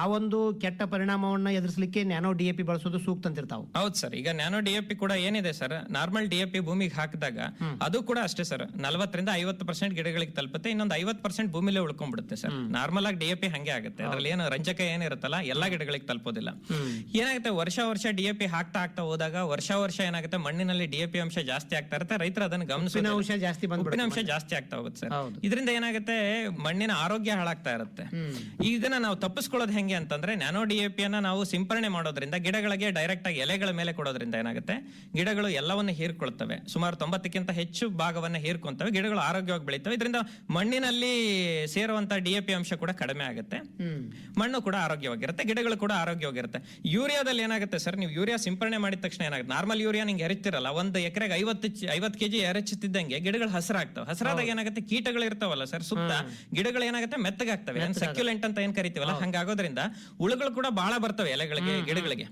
ಆ ಒಂದು ಕೆಟ್ಟ ಪರಿಣಾಮವನ್ನ ಎದುರಿಸಲಿಕ್ಕೆ ನ್ಯಾನೋ ಡಿ ಎ ಪಿ ಬಳಸೋದು ಸೂಕ್ತ ಅಂತಿರ್ತಾವೆ. ಹೌದು ಸರ್ ಈಗ ನ್ಯಾನೋ ಡಿ ಎ ಪಿ ಕೂಡ ಏನಿದೆ sir normal D A P ಭೂಮಿಗೆ ಹಾಕಿದಾಗ ಅದು ಕೂಡ ಅಷ್ಟೇ ಸರ್ ನಲವತ್ತರಿಂದ ಐವತ್ತು ಪರ್ಸೆಂಟ್ ಗಿಡಗಳಿಗೆ ತಲುಪುತ್ತೆ ಇನ್ನೊಂದು ಐವತ್ತು ಪರ್ಸೆಂಟ್ ಭೂಮಿಲೇ ಉಳ್ಕೊಂಡ್ಬಿಡುತ್ತೆ ಸರ್. ನಾರ್ಮಲ್ ಆಗಿ ಡಿ ಎ ಪಿ ಹಂಗೆ ಆಗುತ್ತೆ ಅದ್ರಲ್ಲಿ ಏನು ರಂಜಕ ಏನಿರುತ್ತಲ್ಲ ಎಲ್ಲಾ ಗಿಡಗಳಿಗೆ ತಲುಪೋದಿಲ್ಲ. ಏನಾಗುತ್ತೆ ವರ್ಷ ವರ್ಷ ಡಿ ಎ ಪಿ ಹಾಕ್ತಾ ಹಾಕ್ತಾ ಹೋದಾಗ ವರ್ಷ ವರ್ಷ ಏನಾಗುತ್ತೆ ಮಣ್ಣಿನಲ್ಲಿ ಡಿ ಎ ಪಿ ಅಂಶ ಜಾಸ್ತಿ ಆಗ್ತಾ ಇರುತ್ತೆ ರೈತರು ಅದನ್ನು ಗಮನಿಸಿದ ಅಂಶ ಜಾಸ್ತಿ ಅಂಶ ಜಾಸ್ತಿ ಆಗ್ತಾ ಹೋಗುತ್ತೆ ಸರ್. ಇದರಿಂದ ಏನಾಗುತ್ತೆ ಮಣ್ಣಿನ ಆರೋಗ್ಯ ಹಾಳಾಗ್ತಾ ಇರುತ್ತೆ. ಇದನ್ನ ನಾವು ತಪ್ಪಿಸ್ಕೊಳ್ಳೋದು ಹೆಂಗೆ ಅಂತಂದ್ರೆ ನ್ಯಾನೋ ಡಿ ಎ ಪಿಯನ್ನು ನಾವು ಸಿಂಪರಣೆ ಮಾಡೋದ್ರಿಂದ ಗಿಡಗಳಿಗೆ ಡೈರೆಕ್ಟ್ ಆಗಿ ಎಲೆಗಳ ಮೇಲೆ ಕೊಡೋದ್ರಿಂದ ಏನಾಗುತ್ತೆ? ಗಿಡಗಳು ಎಲ್ಲವನ್ನು ಹೀರ್ಕೊಳ್ತವೆ. ಸುಮಾರು ತೊಂಬತ್ತಕ್ಕಿಂತ ಹೆಚ್ಚು ಭಾಗವನ್ನ ಹೀರ್ಕೊಂತವೆ ಗಿಡಗಳು ಆರೋಗ್ಯವಾಗಿ ಬೆಳೀತವೆ. ಇದರಿಂದ ಮಣ್ಣಿನಲ್ಲಿ ಸೇರುವಂತ ಡಿ ಎ ಪಿ ಅಂಶ ಕೂಡ ಕಡಿಮೆ ಆಗುತ್ತೆ. ಮಣ್ಣು ಕೂಡ ಆರೋಗ್ಯವಾಗಿರುತ್ತೆ. ಗಿಡಗಳು ಕೂಡ ಆರೋಗ್ಯವಾಗಿರುತ್ತೆ. ಯೂರಿಯಾದಲ್ಲಿ ಏನಾಗುತ್ತೆ ಸರ್? ನೀವು ಯೂರಿಯಾ ಸಿಂಪರಣೆ ಮಾಡಿದ ತಕ್ಷಣ ಏನಾಗುತ್ತೆ? ನಾರ್ಮಲ್ ಯೂರಿಯಾ ನಿಂಗೆ ಎರಿತಿರಲ್ಲ ಒಂದು ಎಕರೆಗೆ ಐವತ್ತು ಐವತ್ತು ಕೆಜಿ ಎರಚುತ್ತಿದ್ದಂಗೆ ಗಿಡಗಳು ಹಸಿರಾಗ್ತವೆ. ಹಸಿರಾದಾಗ ಏನಾಗುತ್ತೆ? ಕೀಟಗಳು ಇರ್ತಾವಲ್ಲ ಸರ್ ಸುತ್ತ ಗಿಡಗಳು ಏನಾಗುತ್ತೆ? ಮೆತ್ತಗಾಗ್ತವೆ. ಸಕ್ಯುಲೆಂಟ್ ಅಂತ ಏನ್ ಕರಿತೀವಲ್ಲ? ಹಂಗಾಗೋದ್ರಿಂದ ಹುಳುಗಳು ಕೂಡ ಬಹಳ ಬರ್ತವೆ ಎಲೆಗಳಿಗೆ ಗಿಡಗಳಿಗೆ.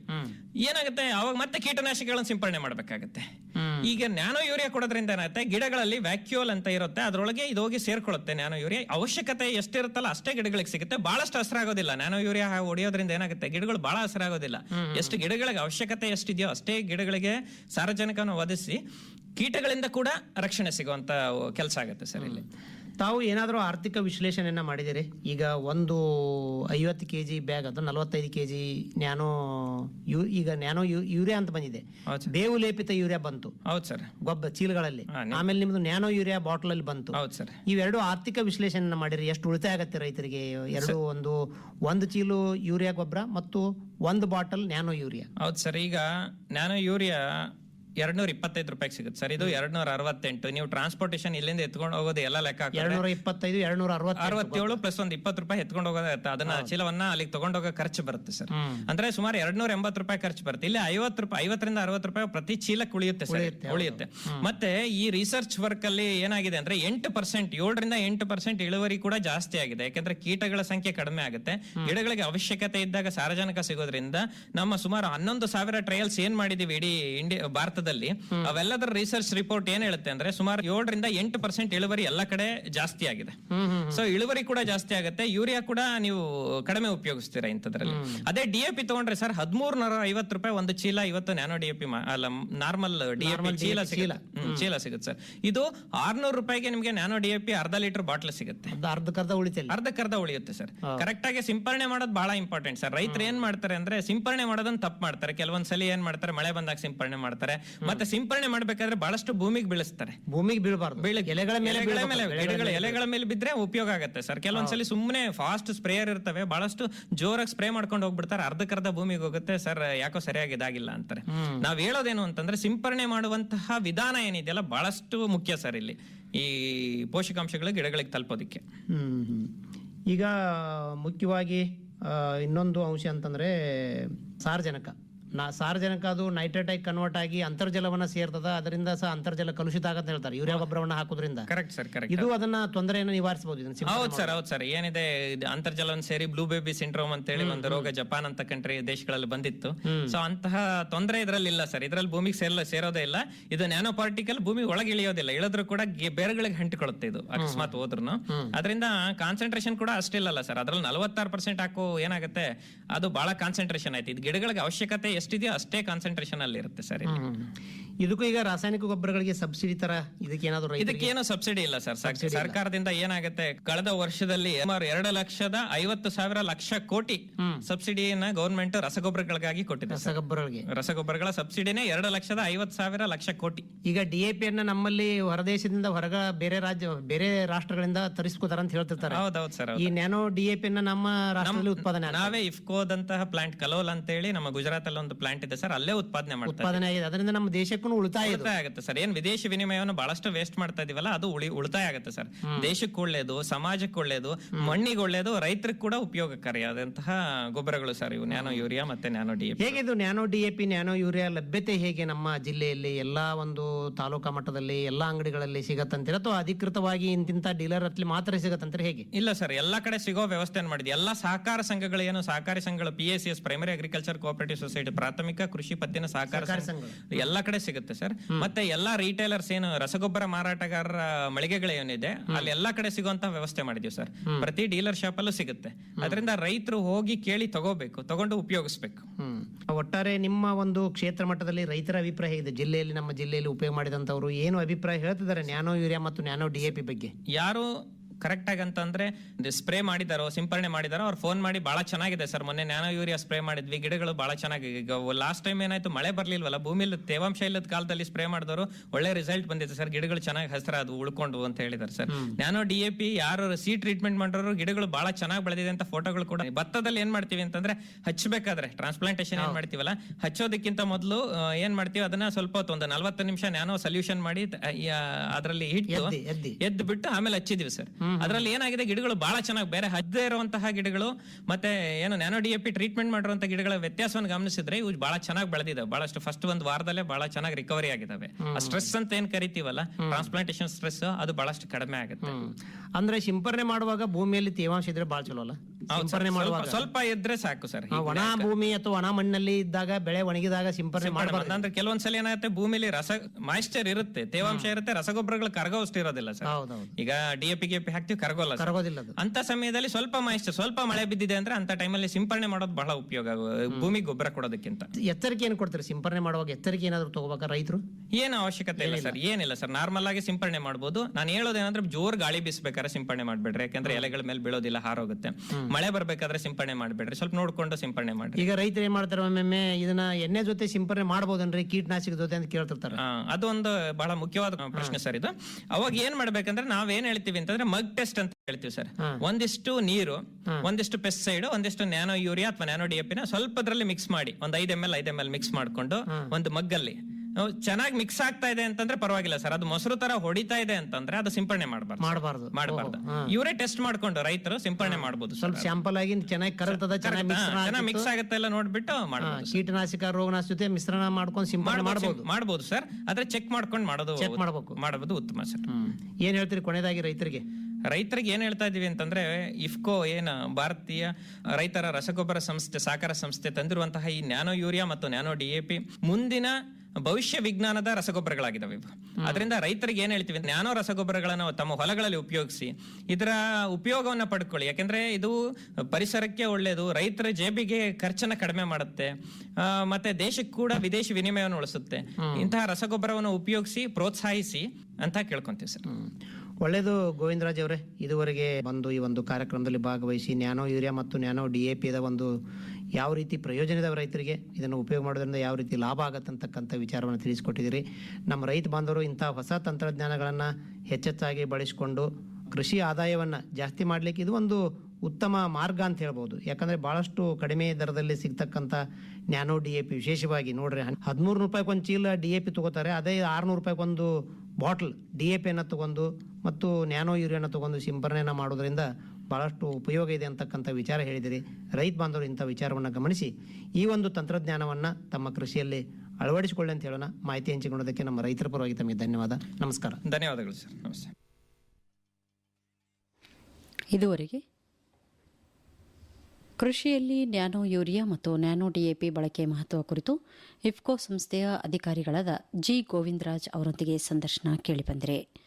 ಏನಾಗುತ್ತೆ? ಅವಾಗ ಮತ್ತೆ ಕೀಟನಾಶಕಗಳನ್ನ ಸಿಂಪರಣೆ ಮಾಡ್ಬೇಕಾಗತ್ತೆ. ಈಗ ನ್ಯಾನೋ ಯೂರಿಯಾ ಕೊಡೋದ್ರಿಂದ ಏನಾಗುತ್ತೆ? ಗಿಡಗಳಲ್ಲಿ ವ್ಯಾಕ್ಯೂಲ್ ಅಂತ ಇರುತ್ತೆ ಅದರೊಳಗೆ ಇದು ಹೋಗಿ ಸೇರ್ಕೊಳ್ಳುತ್ತೆ ನ್ಯಾನೋ ಯೂರಿಯಾ. ಅವಶ್ಯಕತೆ ಎಷ್ಟಿರುತ್ತಲ್ಲ ಅಷ್ಟೇ ಗಿಡಗಳಿಗೆ ಸಿಗುತ್ತೆ. ಬಹಳಷ್ಟು ಹಸಿರಾಗೋದಿಲ್ಲ ನ್ಯಾನೋ ಯೂರಿಯಾ ಹೊಡೆಯೋದ್ರಿಂದ ಏನಾಗುತ್ತೆ? ಗಿಡಗಳು ಬಹಳ ಹಸಿರಾಗೋದಿಲ್ಲ ಎಷ್ಟು ಗಿಡಗಳಿಗೆ ಅವಶ್ಯಕತೆ ಎಷ್ಟಿದೆಯೋ ಅಷ್ಟೇ ಗಿಡಗಳಿಗೆ ಸಾರಜನಕವನ್ನು ಒದಗಿಸಿ ಕೀಟಗಳಿಂದ ಕೂಡ ರಕ್ಷಣೆ ಸಿಗುವಂತ ಕೆಲಸ ಆಗುತ್ತೆ ಸರ್ ಇಲ್ಲಿ. ತಾವು ಏನಾದರೂ ಆರ್ಥಿಕ ವಿಶ್ಲೇಷಣೆಯನ್ನು ಮಾಡಿದಿರಿ ಈಗ ಒಂದು ಐವತ್ತು ಕೆ ಜಿ ಬ್ಯಾಗ್ ಅಥವಾ ನಲವತ್ತೈದು ಕೆ ಜಿ ನ್ಯಾನೋ ಯು ಈಗ ನ್ಯಾನೋ ಯು- ಯೂರಿಯಾ ಅಂತ ಬಂದಿದೆ. ಹೌದು ಸರ್. ಬೇವು ಲೇಪಿತ ಯೂರಿಯಾ ಬಂತು. ಹೌದು ಸರ್. ಗೊಬ್ಬರ ಚೀಲಗಳಲ್ಲಿ. ಹಾ, ಆಮೇಲೆ ನಿಮ್ದು ನ್ಯಾನೋ ಯೂರಿಯಾ ಬಾಟಲ್ ಅಲ್ಲಿ ಬಂತು. ಹೌದು ಸರ್. ಇವೆರಡು ಆರ್ಥಿಕ ವಿಶ್ಲೇಷಣೆಯನ್ನು ಮಾಡಿರಿ. ಎಷ್ಟು ಉಳಿತಾಯ ಆಗತ್ತೆ ರೈತರಿಗೆ? ಎರಡು ಒಂದು ಒಂದು ಚೀಲು ಯೂರಿಯಾ ಗೊಬ್ಬರ ಮತ್ತು ಒಂದು ಬಾಟಲ್ ನ್ಯಾನೋ ಯೂರಿಯಾ. ಹೌದು ಸರ್. ಈಗ ನ್ಯಾನೋ ಯೂರಿಯಾ ಎರಡ್ನೂರ ಇಪ್ಪತ್ತೈದು ರೂಪಾಯಿಗೆ ಸಿಗುತ್ತೆ ಸರ್. ಇದು ಎರಡ್ನೂರ ಅರವತ್ತೆಂಟು ನೀವು ಟ್ರಾನ್ಸ್ಪೋರ್ಟೇಷನ್ ಇಲ್ಲಿಂದ ಎತ್ಕೊಂಡು ಹೋಗೋದು ಎಲ್ಲ ಲೆಕ್ಕ ಎರಡ್ನೂರ ಇಪ್ಪತ್ತೈದು ಎರಡ್ನೂರ ಅರವತ್ತು ಅರವತ್ತೇಳು ಪ್ಲಸ್ ಒಂದ್ ಇಪ್ಪತ್ತು ರೂಪಾಯಿ ಎತ್ಕೊಂಡು ಹೋಗೋದಾಗುತ್ತೆ ಅದನ್ನ ಚೀಲವನ್ನ ಅಲ್ಲಿಗೆ ತಗೊಂಡೋಗೋ ಖರ್ಚು ಬರುತ್ತೆ ಸರ್. ಅಂದ್ರೆ ಸುಮಾರು ಎರಡ್ನೂರ ಎಂಬತ್ತು ರೂಪಾಯಿ ಖರ್ಚು ಬರುತ್ತೆ. ಇಲ್ಲಿ ಐವತ್ತು ರೂಪಾಯಿ ಐವತ್ತರಿಂದ ಅರವತ್ತು ರೂಪಾಯಿ ಪ್ರತಿ ಚೀಲಕ್ಕೆ ಉಳಿಯುತ್ತೆ ಸರ್. ಉಳಿಯುತ್ತೆ ಮತ್ತೆ ಈ ರಿಸರ್ಚ್ ವರ್ಕ್ ಅಲ್ಲಿ ಏನಾಗಿದೆ ಅಂದ್ರೆ ಎಂಟು ಪರ್ಸೆಂಟ್ ಏಳರಿಂದ ಎಂಟು ಪರ್ಸೆಂಟ್ ಇಳುವರಿ ಕೂಡ ಜಾಸ್ತಿ ಆಗಿದೆ. ಯಾಕಂದ್ರೆ ಕೀಟಗಳ ಸಂಖ್ಯೆ ಕಡಿಮೆ ಆಗುತ್ತೆ. ಗಿಡಗಳಿಗೆ ಅವಶ್ಯಕತೆ ಇದ್ದಾಗ ಸಾರಜನಕ ಸಿಗೋದ್ರಿಂದ ನಮ್ಮ ಸುಮಾರು ಹನ್ನೊಂದು ಸಾವಿರ ಟ್ರಯಲ್ಸ್ ಏನ್ ಮಾಡಿದೀವಿ ಇಡೀ ಇಂಡಿಯಾ ಭಾರತದಲ್ಲಿ ಅವೆಲ್ಲದರ ರಿಸರ್ಚ್ ರಿಪೋರ್ಟ್ ಏನ್ ಹೇಳುತ್ತೆ ಅಂದ್ರೆ ಸುಮಾರು ಏಳರಿಂದ ಎಂಟು ಪರ್ಸೆಂಟ್ ಇಳುವರಿ ಎಲ್ಲ ಕಡೆ ಜಾಸ್ತಿ ಆಗಿದೆ. ಸೊ ಇಳುವರಿ ಕೂಡ ಜಾಸ್ತಿ ಆಗುತ್ತೆ. ಯೂರಿಯಾ ಕೂಡ ನೀವು ಕಡಿಮೆ ಉಪಯೋಗಿಸ್ತೀರಾ ಇಂಥದ್ರಲ್ಲಿ. ಅದೇ ಡಿ ಎ ಪಿ ತಗೊಂಡ್ರೆ ಸರ್ ಹದಿಮೂರ್ ನೂರ ಐವತ್ತು ರೂಪಾಯಿ ಒಂದು ಚೀಲ ಇವತ್ತು ನ್ಯಾನೋ ಡಿ ಎ ಪಿ ಅಲ್ಲ ನಾರ್ಮಲ್ ಡಿ ಎ ಪಿ ಚೀಲ ಸಿಗುತ್ತೆ. ಚೀಲ. ಸಿಗುತ್ತೆ ಸರ್. ಇದು ಆರ್ನೂರು ರೂಪಾಯಿಗೆ ನಿಮಗೆ ನ್ಯಾನೋ ಡಿ ಎ ಪಿ ಅರ್ಧ ಲೀಟರ್ ಬಾಟ್ಲ್ ಸಿಗುತ್ತೆ. ಅರ್ಧ ಅರ್ಧಕ್ಕರ್ಧ ಉಳಿತೆ ಅರ್ಧಕ್ಕರ್ಧ ಉಳಿಯುತ್ತೆ ಸರ್. ಕರೆಕ್ಟ್ ಆಗಿ ಸಿಂಪರಣೆ ಮಾಡೋದು ಬಹಳ ಇಂಪಾರ್ಟೆಂಟ್ ಸರ್. ರೈತರು ಏನ್ ಮಾಡ್ತಾರೆ ಅಂದ್ರೆ ಸಿಂಪರಣೆ ಮಾಡೋದನ್ನ ತಪ್ಪು ಮಾಡ್ತಾರೆ. ಕೆಲವೊಂದ್ಸಲಿ ಏನ್ ಮಾಡ್ತಾರೆ ಮಳೆ ಬಂದಾಗ ಸಿಂಪರಣೆ ಮಾಡ್ತಾರೆ. ಮತ್ತೆ ಸಿಂಪರಣೆ ಮಾಡ್ಬೇಕಾದ್ರೆ ಬಹಳಷ್ಟು ಭೂಮಿಗೆ ಬೀಳಿಸ್ತಾರೆ. ಭೂಮಿಗೆ ಬೀಳಬಾರ್ದು. ಎಲೆಗಳ ಮೇಲೆ ಎಲೆಗಳ ಮೇಲೆ ಗಿಡಗಳ ಎಲೆಗಳ ಮೇಲೆ ಬಿದ್ರೆ ಉಪಯೋಗ ಆಗುತ್ತೆ ಸರ್. ಕೆಲವೊಂದ್ಸಲಿ ಸುಮ್ಮನೆ ಫಾಸ್ಟ್ ಸ್ಪ್ರೇಯರ್ ಇರ್ತವೆ ಬಹಳಷ್ಟು ಜೋರಾಗಿ ಸ್ಪ್ರೇ ಮಾಡ್ಕೊಂಡು ಹೋಗ್ಬಿಡ್ತಾರೆ ಅರ್ಧಕ್ಕರ್ಧ ಭೂಮಿಗೆ ಹೋಗುತ್ತೆ ಸರ್ ಯಾಕೋ ಸರಿಯಾಗಿ ಇದಾಗಿಲ್ಲ ಅಂತಾರೆ. ನಾವ್ ಹೇಳೋದೇನು ಅಂತಂದ್ರೆ ಸಿಂಪರಣೆ ಮಾಡುವಂತಹ ವಿಧಾನ ಏನಿದೆಯಲ್ಲ ಬಹಳಷ್ಟು ಮುಖ್ಯ ಸರ್ ಇಲ್ಲಿ ಈ ಪೋಷಕಾಂಶಗಳು ಗಿಡಗಳಿಗೆ ತಲುಪೋದಿಕ್ಕೆ. ಹ್ಮ್ ಹ್ಮ್. ಈಗ ಮುಖ್ಯವಾಗಿ ಇನ್ನೊಂದು ಅಂಶ ಅಂತಂದ್ರೆ ಸಾರಜನಕ. ನಾ ಸಾರ್ವಜನಿಕ ಅದು ನೈಟ್ರೇಟ್ ಆಗಿ ಕನ್ವರ್ಟ್ ಆಗಿ ಅಂತರ್ಜಲವನ್ನ ಸೇರ್ತದ ಅದರಿಂದ ಸಹ ಅಂತರ್ಜಲ ಕಲುಷಿತ ಆಗಂತ ಹೇಳ್ತಾರೆ. ಯೂರಿಯಾ ಗೊಬ್ಬರವನ್ನ ಹಾಕೋದ್ರಿಂದ. ಕರೆಕ್ಟ್ ಸರ್ ಕರೆಕ್ಟ್ ಇದು ಅದನ್ನ ತೊಂದರೆಯನ್ನು ನಿವಾರಿಸಬಹುದು ಇದನ್ನ ಹೌದು ಸರ್ ಹೌದು ಸರ್ ಏನಿದೆ ಇದು ಅಂತರ್ಜಲವನ್ನು ಸೇರಿ ಬ್ಲೂ ಬೇಬಿ ಸಿಂಡ್ರೋಮ್ ಅಂತ ಹೇಳಿ ಒಂದು ರೋಗ ಜಪಾನ್ ಅಂತ ಕಂಟ್ರಿ ದೇಶಗಳಲ್ಲಿ ಬಂದಿತ್ತು. ಸೊ ಅಂತಹ ತೊಂದರೆ ಇದರಲ್ಲಿ ಇಲ್ಲ ಸರ್ ಇದರಲ್ಲಿ ಭೂಮಿಗೆ ಸೇರಲ್ಲ ಸೇರೋದೇ ಇಲ್ಲ. ಇದು ನ್ಯಾನೋ ಪಾರ್ಟಿಕಲ್ ಭೂಮಿ ಒಳಗೆ ಇಳಿಯೋದಿಲ್ಲ. ಇಳಿದ್ರು ಕೂಡ ಬೇರೆಗಳಿಗೆ ಹಂಟಿಕೊಳ್ಳುತ್ತೆ ಇದು ಅಕಸ್ಮಾತ್ ಹೋದ್ರು ಅದರಿಂದ ಕಾನ್ಸಂಟ್ರೇಷನ್ ಕೂಡ ಅಷ್ಟಿಲ್ಲಲ್ಲ ಸರ್ ಅದ್ರಲ್ಲಿ ನಲವತ್ತಾರು ಪರ್ಸೆಂಟ್ ಹಾಕೋ ಏನಾಗುತ್ತೆ ಅದು ಬಹಳ ಕಾನ್ಸಂಟ್ರೇಷನ್ ಆಯ್ತು. ಇದು ಗಿಡಗಳಿಗೆ ಅವಶ್ಯಕತೆ ಎಷ್ಟಿದೆಯೋ ಅಷ್ಟೇ ಕಾನ್ಸಂಟ್ರೇಷನ್ ಅಲ್ಲಿ ಇರುತ್ತೆ ಸರ್. ಇದಕ್ಕೂ ಈಗ ರಾಸಾಯನಿಕ ಗೊಬ್ಬರಗಳಿಗೆ ಸಬ್ಸಿಡಿ ತರ ಇದಕ್ಕೆ ಏನಾದ್ರು ಇದಕ್ಕೆ ಇದಕ್ಕೇನು ಸಬ್ಸಿಡಿ ಇಲ್ಲ ಸರ್. ಸರ್ಕಾರದಿಂದ ಏನಾಗುತ್ತೆ? ಕಳೆದ ವರ್ಷದಲ್ಲಿ ಸುಮಾರು ಎರಡು ಲಕ್ಷದ ಐವತ್ತು ಸಾವಿರ ಲಕ್ಷ ಕೋಟಿ ಸಬ್ಸಿಡಿಯನ್ನ ಗೌರ್ಮೆಂಟ್ ರಸಗೊಬ್ಬರಗಳಿಗಾಗಿ ಕೊಟ್ಟಿದೆ ರಸಗೊಬ್ಬರಗಳಿಗೆ. ರಸಗೊಬ್ಬರಗಳ ಸಬ್ಸಿಡಿನೇ ಎರಡು ಲಕ್ಷದ ಐವತ್ತು ಸಾವಿರ ಲಕ್ಷ ಕೋಟಿ. ಈಗ ಡಿ ಎ ಪಿ ಅನ್ನ ನಮ್ಮಲ್ಲಿ ಹೊರದೇಶದಿಂದ ಹೊರಗ ಬೇರೆ ರಾಜ್ಯ ಬೇರೆ ರಾಷ್ಟ್ರಗಳಿಂದ ತರಿಸ್ಕೋತಾರ ಅಂತ ಹೇಳ್ತಿರ್ತಾರೆ. ಹೌದೌದು ಸರ್ ಈ ನ್ಯಾನೋ ಡಿ ಎ ಪಿ ಅನ್ನ ನಮ್ಮ ರಾಷ್ಟ್ರದಲ್ಲಿ ಉತ್ಪಾದನೆ ನಾವೇ ಇಫ್ಕೋದಂತಹ ಪ್ಲಾಂಟ್ ಕಲೋಲ್ ಅಂತ ಹೇಳಿ ನಮ್ಮ ಗುಜರಾತ್ ಅಲ್ಲಿ ಒಂದು ಪ್ಲಾಂಟ್ ಇದೆ ಸರ್ ಅಲ್ಲೇ ಉತ್ಪಾದನೆ ಮಾಡ್ತಾರೆ ಉತ್ಪಾದನೆ ಆಗಿದೆ. ಅದರಿಂದ ನಮ್ಮ ದೇಶಕ್ಕೂ ಉಳಿತಾಯ ಇದು. ಉಳಿತಾಯ ಆಗುತ್ತೆ ಸರ್. ಏನ್ ವಿದೇಶಿ ವಿನಿಮಯವನ್ನು ಬಹಳಷ್ಟು ವೇಸ್ಟ್ ಮಾಡ್ತಾ ಇದೀವಲ್ಲ ಅದು ಉಳಿ ಉಳಿತಾಯ ಆಗುತ್ತೆ ಸರ್. ದೇಶಕ್ಕೆ ಒಳ್ಳೇದು ಸಮಾಜಕ್ಕೆ ಒಳ್ಳೇದು ಮಣ್ಣಿಗೆ ಒಳ್ಳೇದು ರೈತರಿಗೆ ಕೂಡ ಉಪಯೋಗಕಾರಿಯಾದಂತಹ ಗೊಬ್ಬರಗಳು ಸರ್ ಇವು. ನ್ಯಾನೋ ಯೂರಿಯಾ ಮತ್ತೆ ನ್ಯಾನೋ ಡಿ ಇದು nano D A P nano urea ಲಭ್ಯತೆ ಹೇಗೆ ನಮ್ಮ ಜಿಲ್ಲೆಯಲ್ಲಿ ಎಲ್ಲಾ ಒಂದು ತಾಲೂಕಾ ಮಟ್ಟದಲ್ಲಿ ಎಲ್ಲಾ ಅಂಗಡಿಗಳಲ್ಲಿ ಸಿಗತ್ತಂತೀರ? ಅಥವಾ ಅಧಿಕೃತವಾಗಿ ಇಂತಿಂತ ಡೀಲರ್ ಹತ್ಲಿ ಮಾತ್ರ ಸಿಗತ್ತಂತೀರ ಹೇಗೆ? ಇಲ್ಲ ಸರ್ ಎಲ್ಲಾ ಕಡೆ ಸಿಗೋ ವ್ಯವಸ್ಥೆ ಮಾಡಿದ್ವಿ ಎಲ್ಲಾ ಸಹಕಾರ ಸಂಘಗಳು ಏನು ಸಹಕಾರಿ ಸಂಘಗಳು P S S primary agriculture cooperative society ಪ್ರಾಥಮಿಕ ಕೃಷಿ ಪತ್ತಿನ ಸಹಕಾರ ಸಂಘ ಎಲ್ಲಾ ಕಡೆ ಸಿಗುತ್ತೆ ಸರ್. ಮತ್ತೆ ಎಲ್ಲಾ ರೀಟೇಲರ್ಸ್ ಏನು ರಸಗೊಬ್ಬರ ಮಾರಾಟಗಾರರ ಮಳಿಗೆಗಳು ಏನಿದೆ ಅಲ್ಲಿ ಎಲ್ಲಾ ಕಡೆ ಸಿಗುವಂತ ವ್ಯವಸ್ಥೆ ಮಾಡಿದೀವಿ ಸರ್. ಪ್ರತಿ ಡೀಲರ್ ಶಾಪ್ ಅಲ್ಲೂ ಸಿಗುತ್ತೆ. ಅದರಿಂದ ರೈತರು ಹೋಗಿ ಕೇಳಿ ತಗೋಬೇಕು ತಗೊಂಡು ಉಪಯೋಗಿಸ್ಬೇಕು. ಒಟ್ಟಾರೆ ನಿಮ್ಮ ಒಂದು ಕ್ಷೇತ್ರ ಮಟ್ಟದಲ್ಲಿ ರೈತರ ಅಭಿಪ್ರಾಯ ಇದೆ ಜಿಲ್ಲೆಯಲ್ಲಿ ನಮ್ಮ ಜಿಲ್ಲೆಯಲ್ಲಿ ಉಪಯೋಗ ಮಾಡಿದಂತವರು ಏನು ಅಭಿಪ್ರಾಯ ಹೇಳ್ತಿದ್ದಾರೆ? ನ್ಯಾನೋ ಯೂರಿಯಾ ಮತ್ತು ನ್ಯಾನೋ ಡಿಎಪಿ ಬಗ್ಗೆ. ಯಾರು ಕರೆಕ್ಟ್ ಆಗಿ ಅಂತಂದ್ರೆ ಸ್ಪ್ರೇ ಮಾಡಿದಾರೋ ಸಿಂಪರಣೆ ಮಾಡಿದಾರೋ ಅವ್ರು ಫೋನ್ ಮಾಡಿ ಬಹಳ ಚೆನ್ನಾಗಿದೆ ಸರ್. ಮೊನ್ನೆ ನ್ಯಾನೋ ಯೂರಿಯಾ ಸ್ಪ್ರೇ ಮಾಡಿದ್ವಿ ಗಿಡಗಳು ಬಹಳ ಚೆನ್ನಾಗಿ ಈಗ ಲಾಸ್ಟ್ ಟೈಮ್ ಏನಾಯ್ತು ಮಳೆ ಬರ್ಲಿಲ್ವಲ್ಲ ಭೂಮಿಲಿ ತೇವಾಂಶ ಇಲ್ಲದ ಕಾಲದಲ್ಲಿ ಸ್ಪ್ರೇ ಮಾಡಿದವರು ಒಳ್ಳೆ ರಿಸಲ್ಟ್ ಬಂದಿದೆ ಸರ್. ಗಿಡಗಳು ಚೆನ್ನಾಗಿ ಹಸಿರಾದು ಉಳ್ಕೊಂಡು ಅಂತ ಹೇಳಿದಾರೆ sir. Nano D A P ಯಾರು ಸಿ ಟ್ರೀಟ್ಮೆಂಟ್ ಮಾಡಿರೋರು ಗಿಡಗಳು ಬಹಳ ಚೆನ್ನಾಗಿ ಬೆಳೆದಿದೆ ಅಂತ ಫೋಟೋಗಳು ಕೂಡ ಭತ್ತದಲ್ಲಿ ಏನ್ ಮಾಡ್ತೀವಿ ಅಂತಂದ್ರೆ ಹಚ್ಚಬೇಕಾದ್ರೆ ಟ್ರಾನ್ಸ್ಪ್ಲಾಂಟೇಶನ್ ಏನ್ ಮಾಡ್ತೀವಲ್ಲ ಹಚ್ಚೋದಕ್ಕಿಂತ ಮೊದಲು ಏನ್ ಮಾಡ್ತೀವಿ ಅದನ್ನ ಸ್ವಲ್ಪ ಹೊತ್ತು ಒಂದು ನಲ್ವತ್ತು ನಿಮಿಷ ನ್ಯಾನೋ ಸೊಲ್ಯೂಷನ್ ಮಾಡಿ ಅದರಲ್ಲಿ ಇಟ್ಟು ಎದ್ದು ಬಿಟ್ಟು ಆಮೇಲೆ ಹಚ್ಚಿದ್ವಿ ಸರ್. ಅದ್ರಲ್ಲಿ ಏನಾಗಿದೆ ಗಿಡಗಳು ಬಹಳ ಚೆನ್ನಾಗಿ ಬೇರೆ ಹದ್ದೇ ಇರುವಂತಹ ಗಿಡಗಳು ಮತ್ತೆ ಏನು nano D A P treatment ಮಾಡಿರುವಂತಹ ಗಿಡಗಳ ವ್ಯತ್ಯಾಸವನ್ನು ಗಮನಿಸಿದ್ರೆ ಇವು ಬಹಳ ಚೆನ್ನಾಗಿ ಬೆಳೆದಿದೆ ಬಹಳಷ್ಟು ಫಸ್ಟ್ ಒಂದು ವಾರದಲ್ಲೇ ಬಹಳ ಚೆನ್ನಾಗಿ ರಿಕವರಿ ಆಗಿದ್ದಾವೆ ಆ ಸ್ಟ್ರೆಸ್ ಅಂತ ಏನ್ ಕರಿತೀವಲ್ಲ ಟ್ರಾನ್ಸ್ಪ್ಲಾಂಟೇಶನ್ ಸ್ಟ್ರೆಸ್ ಅದು ಬಹಳಷ್ಟು ಕಡಿಮೆ ಆಗುತ್ತೆ. ಅಂದ್ರೆ ಸಿಂಪರಣೆ ಮಾಡುವಾಗ ಭೂಮಿಯಲ್ಲಿ ತೇವಾಂಶ ಇದ್ರೆ ಬಹಳ ಚಲೋ ಅಲ್ಲ? ಸಿಂಪರಣೆ ಮಾಡುವ ಮಾಡುವಾಗ. ಸ್ವಲ್ಪ ಇದ್ರೆ ಸಾಕು ಸರ್. ಒಣ ಭೂಮಿ ಅಥವಾ ಒಣ ಮಣ್ಣಲ್ಲಿ ಇದ್ದಾಗ ಬೆಳೆ ಒಣಗಿದಾಗ ಸಿಂಪರಣೆ ಮಾಡಬಾರ್ದು. ಅಂದ್ರೆ ಕೆಲವೊಂದ್ಸಲ ಏನಾಗುತ್ತೆ ಭೂಮಿಲಿ ರಸ ಮಾಯಿಶ್ಚರ್ ಇರುತ್ತೆ ತೇವಾಂಶ ಇರುತ್ತೆ ರಸಗೊಬ್ಬರಗಳು ಕರಗೋಷ್ಟು ಇರೋದಿಲ್ಲ ಸರ್. ಈಗ ಡಿ ಕೆಪಿ ಹಾಕ್ತಿವಿ ಕರಗೋಲ್ಲ ಕರಗೋದಿಲ್ಲ ಅಂತ ಸಮಯದಲ್ಲಿ ಸ್ವಲ್ಪ ಮಾಯಿಶ್ಚರ್ ಸ್ವಲ್ಪ ಮಳೆ ಬಿದ್ದಿದೆ ಅಂದ್ರೆ ಅಂತ ಟೈಮಲ್ಲಿ ಸಿಂಪರಣೆ ಮಾಡೋದು ಬಹಳ ಉಪಯೋಗ ಭೂಮಿ ಗೊಬ್ಬರ ಕೊಡೋದಕ್ಕಿಂತ. ಎಚ್ಚರಿಕೆ ಏನು ಕೊಡ್ತಾರೆ? ಸಿಂಪರಣೆ ಮಾಡುವಾಗ ಎಚ್ಚರಿಕೆ ಏನಾದ್ರು ತಗೋಬೇಕಾ ರೈತರು? ಏನು ಅವಶ್ಯಕತೆ ಇಲ್ಲ ಸರ್. ಏನಿಲ್ಲ. ಸರ್. ನಾರ್ಮಲ್ ಆಗಿ ಸಿಂಪರಣೆ ಮಾಡಬಹುದು ನಾನು ಹೇಳೋದೇನಂದ್ರೆ ಜೋರ್ ಗಾಳಿ ಬೀಸಬೇಕಾದ್ರೆ ಸಿಂಪರಣೆ ಮಾಡ್ಬೇಡ್ರಿ. ಯಾಕಂದ್ರೆ ಎಲೆಗಳ ಮೇಲೆ ಬೀಳೋದಿಲ್ಲ ಹಾರೋಗುತ್ತೆ. ಮಳೆ ಬರ್ಬೇಕಾದ್ರೆ ಸಿಂಪರಣೆ ಮಾಡ್ಬೇಡ್ರಿ. ಸ್ವಲ್ಪ ನೋಡ್ಕೊಂಡು ಸಿಂಪರಣೆ ಮಾಡಿ ಈಗ ರೈತರು ಏನ್ ಮಾಡ್ತಾರೆ ಒಮ್ಮೊಮ್ಮೆ ಇದನ್ನ ಎಣ್ಣೆ ಜೊತೆ ಸಿಂಪರಣೆ ಮಾಡಬಹುದನ್ರಿ ಕೀಟನಾಶಕ ಜೊತೆ ಅಂತ ಕೇಳ್ತಿರ್ತಾರೆ. ಅದೊಂದು ಬಹಳ ಮುಖ್ಯವಾದ ಪ್ರಶ್ನೆ ಸರ್ ಇದು. ಅವಾಗ ಏನ್ ಮಾಡ್ಬೇಕಂದ್ರೆ ನಾವ್ ಏನ್ ಹೇಳ್ತೀವಿ ಅಂತಂದ್ರೆ ಮಗ್ ಟೆಸ್ಟ್ ಅಂತ ಹೇಳ್ತೀವಿ ಸರ್. ಒಂದಿಷ್ಟು ನೀರು ಒಂದಿಷ್ಟು ಪೆಸ್ಟಿಸೈಡ್ ಒಂದಿಷ್ಟು ನ್ಯಾನೋ ಯೂರಿಯಾ ಅಥವಾ ನ್ಯಾನೋ ಡಿಎಪಿನ ಸ್ವಲ್ಪದ್ರಲ್ಲಿ ಮಿಕ್ಸ್ ಮಾಡಿ ಒಂದ್ ಐದ್ ಎಂ ಎಲ್ ಐದ್ ಎಂ ಎಲ್ ಮಿಕ್ಸ್ ಮಾಡ್ಕೊಂಡು ಒಂದು ಮಗ್ಗಲ್ಲಿ. ಚೆನ್ನಾಗಿ ಮಿಕ್ಸ್ ಆಗ್ತಾ ಇದೆ ಅಂತಂದ್ರೆ ಪರವಾಗಿಲ್ಲ ಸರ್. ಅದು ಮೊಸರು ತರ ಹೊಡಿತಾ ಇದೆ ಅಂತಂದ್ರೆ ಅದು ಸಿಂಪರಣೆ ಮಾಡಬಾರ್ದು ಮಾಡಬಾರ್ದು. ಮಾಡಬಾರ್ದು. ಇವರೇ ಟೆಸ್ಟ್ ಮಾಡ್ಕೊಂಡು ರೈತರು ಸಿಂಪರಣೆ ಮಾಡಬಹುದು ಸ್ವಲ್ಪ ಸ್ಯಾಂಪಲ್ ಆಗಿ ಚೆನ್ನಾಗಿ ಕರಗ್ತದ ಚೆನ್ನಾಗಿ ಮಿಕ್ಸ್ ಆಗುತ್ತೆ. ಎಲ್ಲ ನೋಡ್ಬಿಟ್ಟು ಮಾಡಬಹುದು ಕೀಟನಾಶಕ ರೋಗನಾಶ ಜೊತೆ ಮಿಶ್ರಣ ಮಾಡ್ಕೊಂಡು ಸಿಂಪರಣೆ ಮಾಡಬಹುದು ಮಾಡಬಹುದು ಸರ್. ಆದ್ರೆ ಚೆಕ್ ಮಾಡ್ಕೊಂಡು ಮಾಡೋದು ಚೆಕ್ ಮಾಡಬೇಕು. ಮಾಡೋದು ಉತ್ತಮ ಸರ್. ಏನ್ ಹೇಳ್ತೀರಿ ಕೊನೆಯದಾಗಿ ರೈತರಿಗೆ? ರೈತರಿಗೆ ಏನ್ ಹೇಳ್ತಾ ಇದೀವಿ ಅಂತಂದ್ರೆ ಇಫ್ಕೋ ಏನ ಭಾರತೀಯ ರೈತರ ರಸಗೊಬ್ಬರ ಸಂಸ್ಥೆ ಸಹಕಾರ ಸಂಸ್ಥೆ ತಂದಿರುವಂತಹ ಈ ನ್ಯಾನೋ ಯೂರಿಯಾ ಮತ್ತು ನ್ಯಾನೋ ಡಿಎಪಿ ಮುಂದಿನ ಭವಿಷ್ಯ ವಿಜ್ಞಾನದ ರಸಗೊಬ್ಬರಗಳಾಗಿದ್ದಾವೆ ಇವು. ಅದರಿಂದ ರೈತರಿಗೆ ಏನ್ ಹೇಳ್ತೀವಿ ನ್ಯಾನೋ ರಸಗೊಬ್ಬರಗಳನ್ನು ತಮ್ಮ ಹೊಲಗಳಲ್ಲಿ ಉಪಯೋಗಿಸಿ ಇದರ ಉಪಯೋಗವನ್ನ ಪಡ್ಕೊಳ್ಳಿ. ಯಾಕಂದ್ರೆ ಇದು ಪರಿಸರಕ್ಕೆ ಒಳ್ಳೆಯದು ರೈತರ ಜೇಬಿಗೆ ಖರ್ಚನ್ನ ಕಡಿಮೆ ಮಾಡುತ್ತೆ ಆ, ಮತ್ತೆ ದೇಶಕ್ಕೆ ಕೂಡ ವಿದೇಶಿ ವಿನಿಮಯವನ್ನು ಉಳಿಸುತ್ತೆ. ಇಂತಹ ರಸಗೊಬ್ಬರವನ್ನು ಉಪಯೋಗಿಸಿ ಪ್ರೋತ್ಸಾಹಿಸಿ ಅಂತ ಕೇಳ್ಕೊಂತೀವಿ ಸರ್. ಒಳ್ಳೆಯದು ಗೋವಿಂದರಾಜ್ ಅವರೇ. ಇದುವರೆಗೆ ಬಂದು ಈ ಒಂದು ಕಾರ್ಯಕ್ರಮದಲ್ಲಿ ಭಾಗವಹಿಸಿ ನ್ಯಾನೋ ಯೂರಿಯಾ ಮತ್ತು ನ್ಯಾನೋ ಡಿ ಎ ಪಿದ ಒಂದು ಯಾವ ರೀತಿ ಪ್ರಯೋಜನದ ರೈತರಿಗೆ ಇದನ್ನು ಉಪಯೋಗ ಮಾಡೋದ್ರಿಂದ ಯಾವ ರೀತಿ ಲಾಭ ಆಗತ್ತಂತಕ್ಕಂಥ ವಿಚಾರವನ್ನು ತಿಳಿಸಿಕೊಟ್ಟಿದ್ದೀರಿ. ನಮ್ಮ ರೈತ ಬಾಂಧವರು ಇಂಥ ಹೊಸ ತಂತ್ರಜ್ಞಾನಗಳನ್ನು ಹೆಚ್ಚೆಚ್ಚಾಗಿ ಬಳಸಿಕೊಂಡು ಕೃಷಿ ಆದಾಯವನ್ನು ಜಾಸ್ತಿ ಮಾಡಲಿಕ್ಕೆ ಇದು ಒಂದು ಉತ್ತಮ ಮಾರ್ಗ ಅಂತ ಹೇಳ್ಬೋದು. ಯಾಕಂದರೆ ಭಾಳಷ್ಟು ಕಡಿಮೆ ದರದಲ್ಲಿ ಸಿಗ್ತಕ್ಕಂಥ ನ್ಯಾನೋ ಡಿ ಎ ಪಿ ವಿಶೇಷವಾಗಿ ನೋಡ್ರಿ ಹದಿಮೂರು ರೂಪಾಯಿಗೆ ಒಂದು ಚೀಲ ಡಿ ಎ ಪಿ ತಗೋತಾರೆ, ಅದೇ ಆರುನೂರು ರೂಪಾಯಿಗೆ ಒಂದು ಬಾಟ್ಲ್ ಡಿ ಎ ಪಿಯನ್ನು ತಗೊಂಡು ಮತ್ತು ನ್ಯಾನೋ ಯೂರಿಯಾನ ತಗೊಂಡು ಸಿಂಪರಣೆಯನ್ನು ಮಾಡೋದ್ರಿಂದ ಭಾಳಷ್ಟು ಉಪಯೋಗ ಇದೆ ಅಂತಕ್ಕಂಥ ವಿಚಾರ ಹೇಳಿದಿರಿ. ರೈತ ಬಾಂಧವರು ಇಂಥ ವಿಚಾರವನ್ನು ಗಮನಿಸಿ. ಈ ಒಂದು ತಂತ್ರಜ್ಞಾನವನ್ನು ತಮ್ಮ ಕೃಷಿಯಲ್ಲಿ ಅಳವಡಿಸಿಕೊಳ್ಳಿ ಅಂತ ಹೇಳೋಣ. ಮಾಹಿತಿ ಹಂಚಿಕೊಳ್ಳೋದಕ್ಕೆ ನಮ್ಮ ರೈತರ ಪರವಾಗಿ ತಮಗೆ ಧನ್ಯವಾದ. ನಮಸ್ಕಾರ. ಧನ್ಯವಾದಗಳು ಸರ್. ನಮಸ್ತೆ. ಇದುವರೆಗೆ ಕೃಷಿಯಲ್ಲಿ ನ್ಯಾನೋ ಯೂರಿಯಾ ಮತ್ತು ನ್ಯಾನೋ ಡಿಎಪಿ ಬಳಕೆ ಮಹತ್ವ ಕುರಿತು ಇಫ್ಕೋ ಸಂಸ್ಥೆಯ ಅಧಿಕಾರಿಗಳಾದ ಜಿ ಗೋವಿಂದರಾಜ್ ಅವರೊಂದಿಗೆ ಸಂದರ್ಶನ ಕೇಳಿಬಂದಿರೆ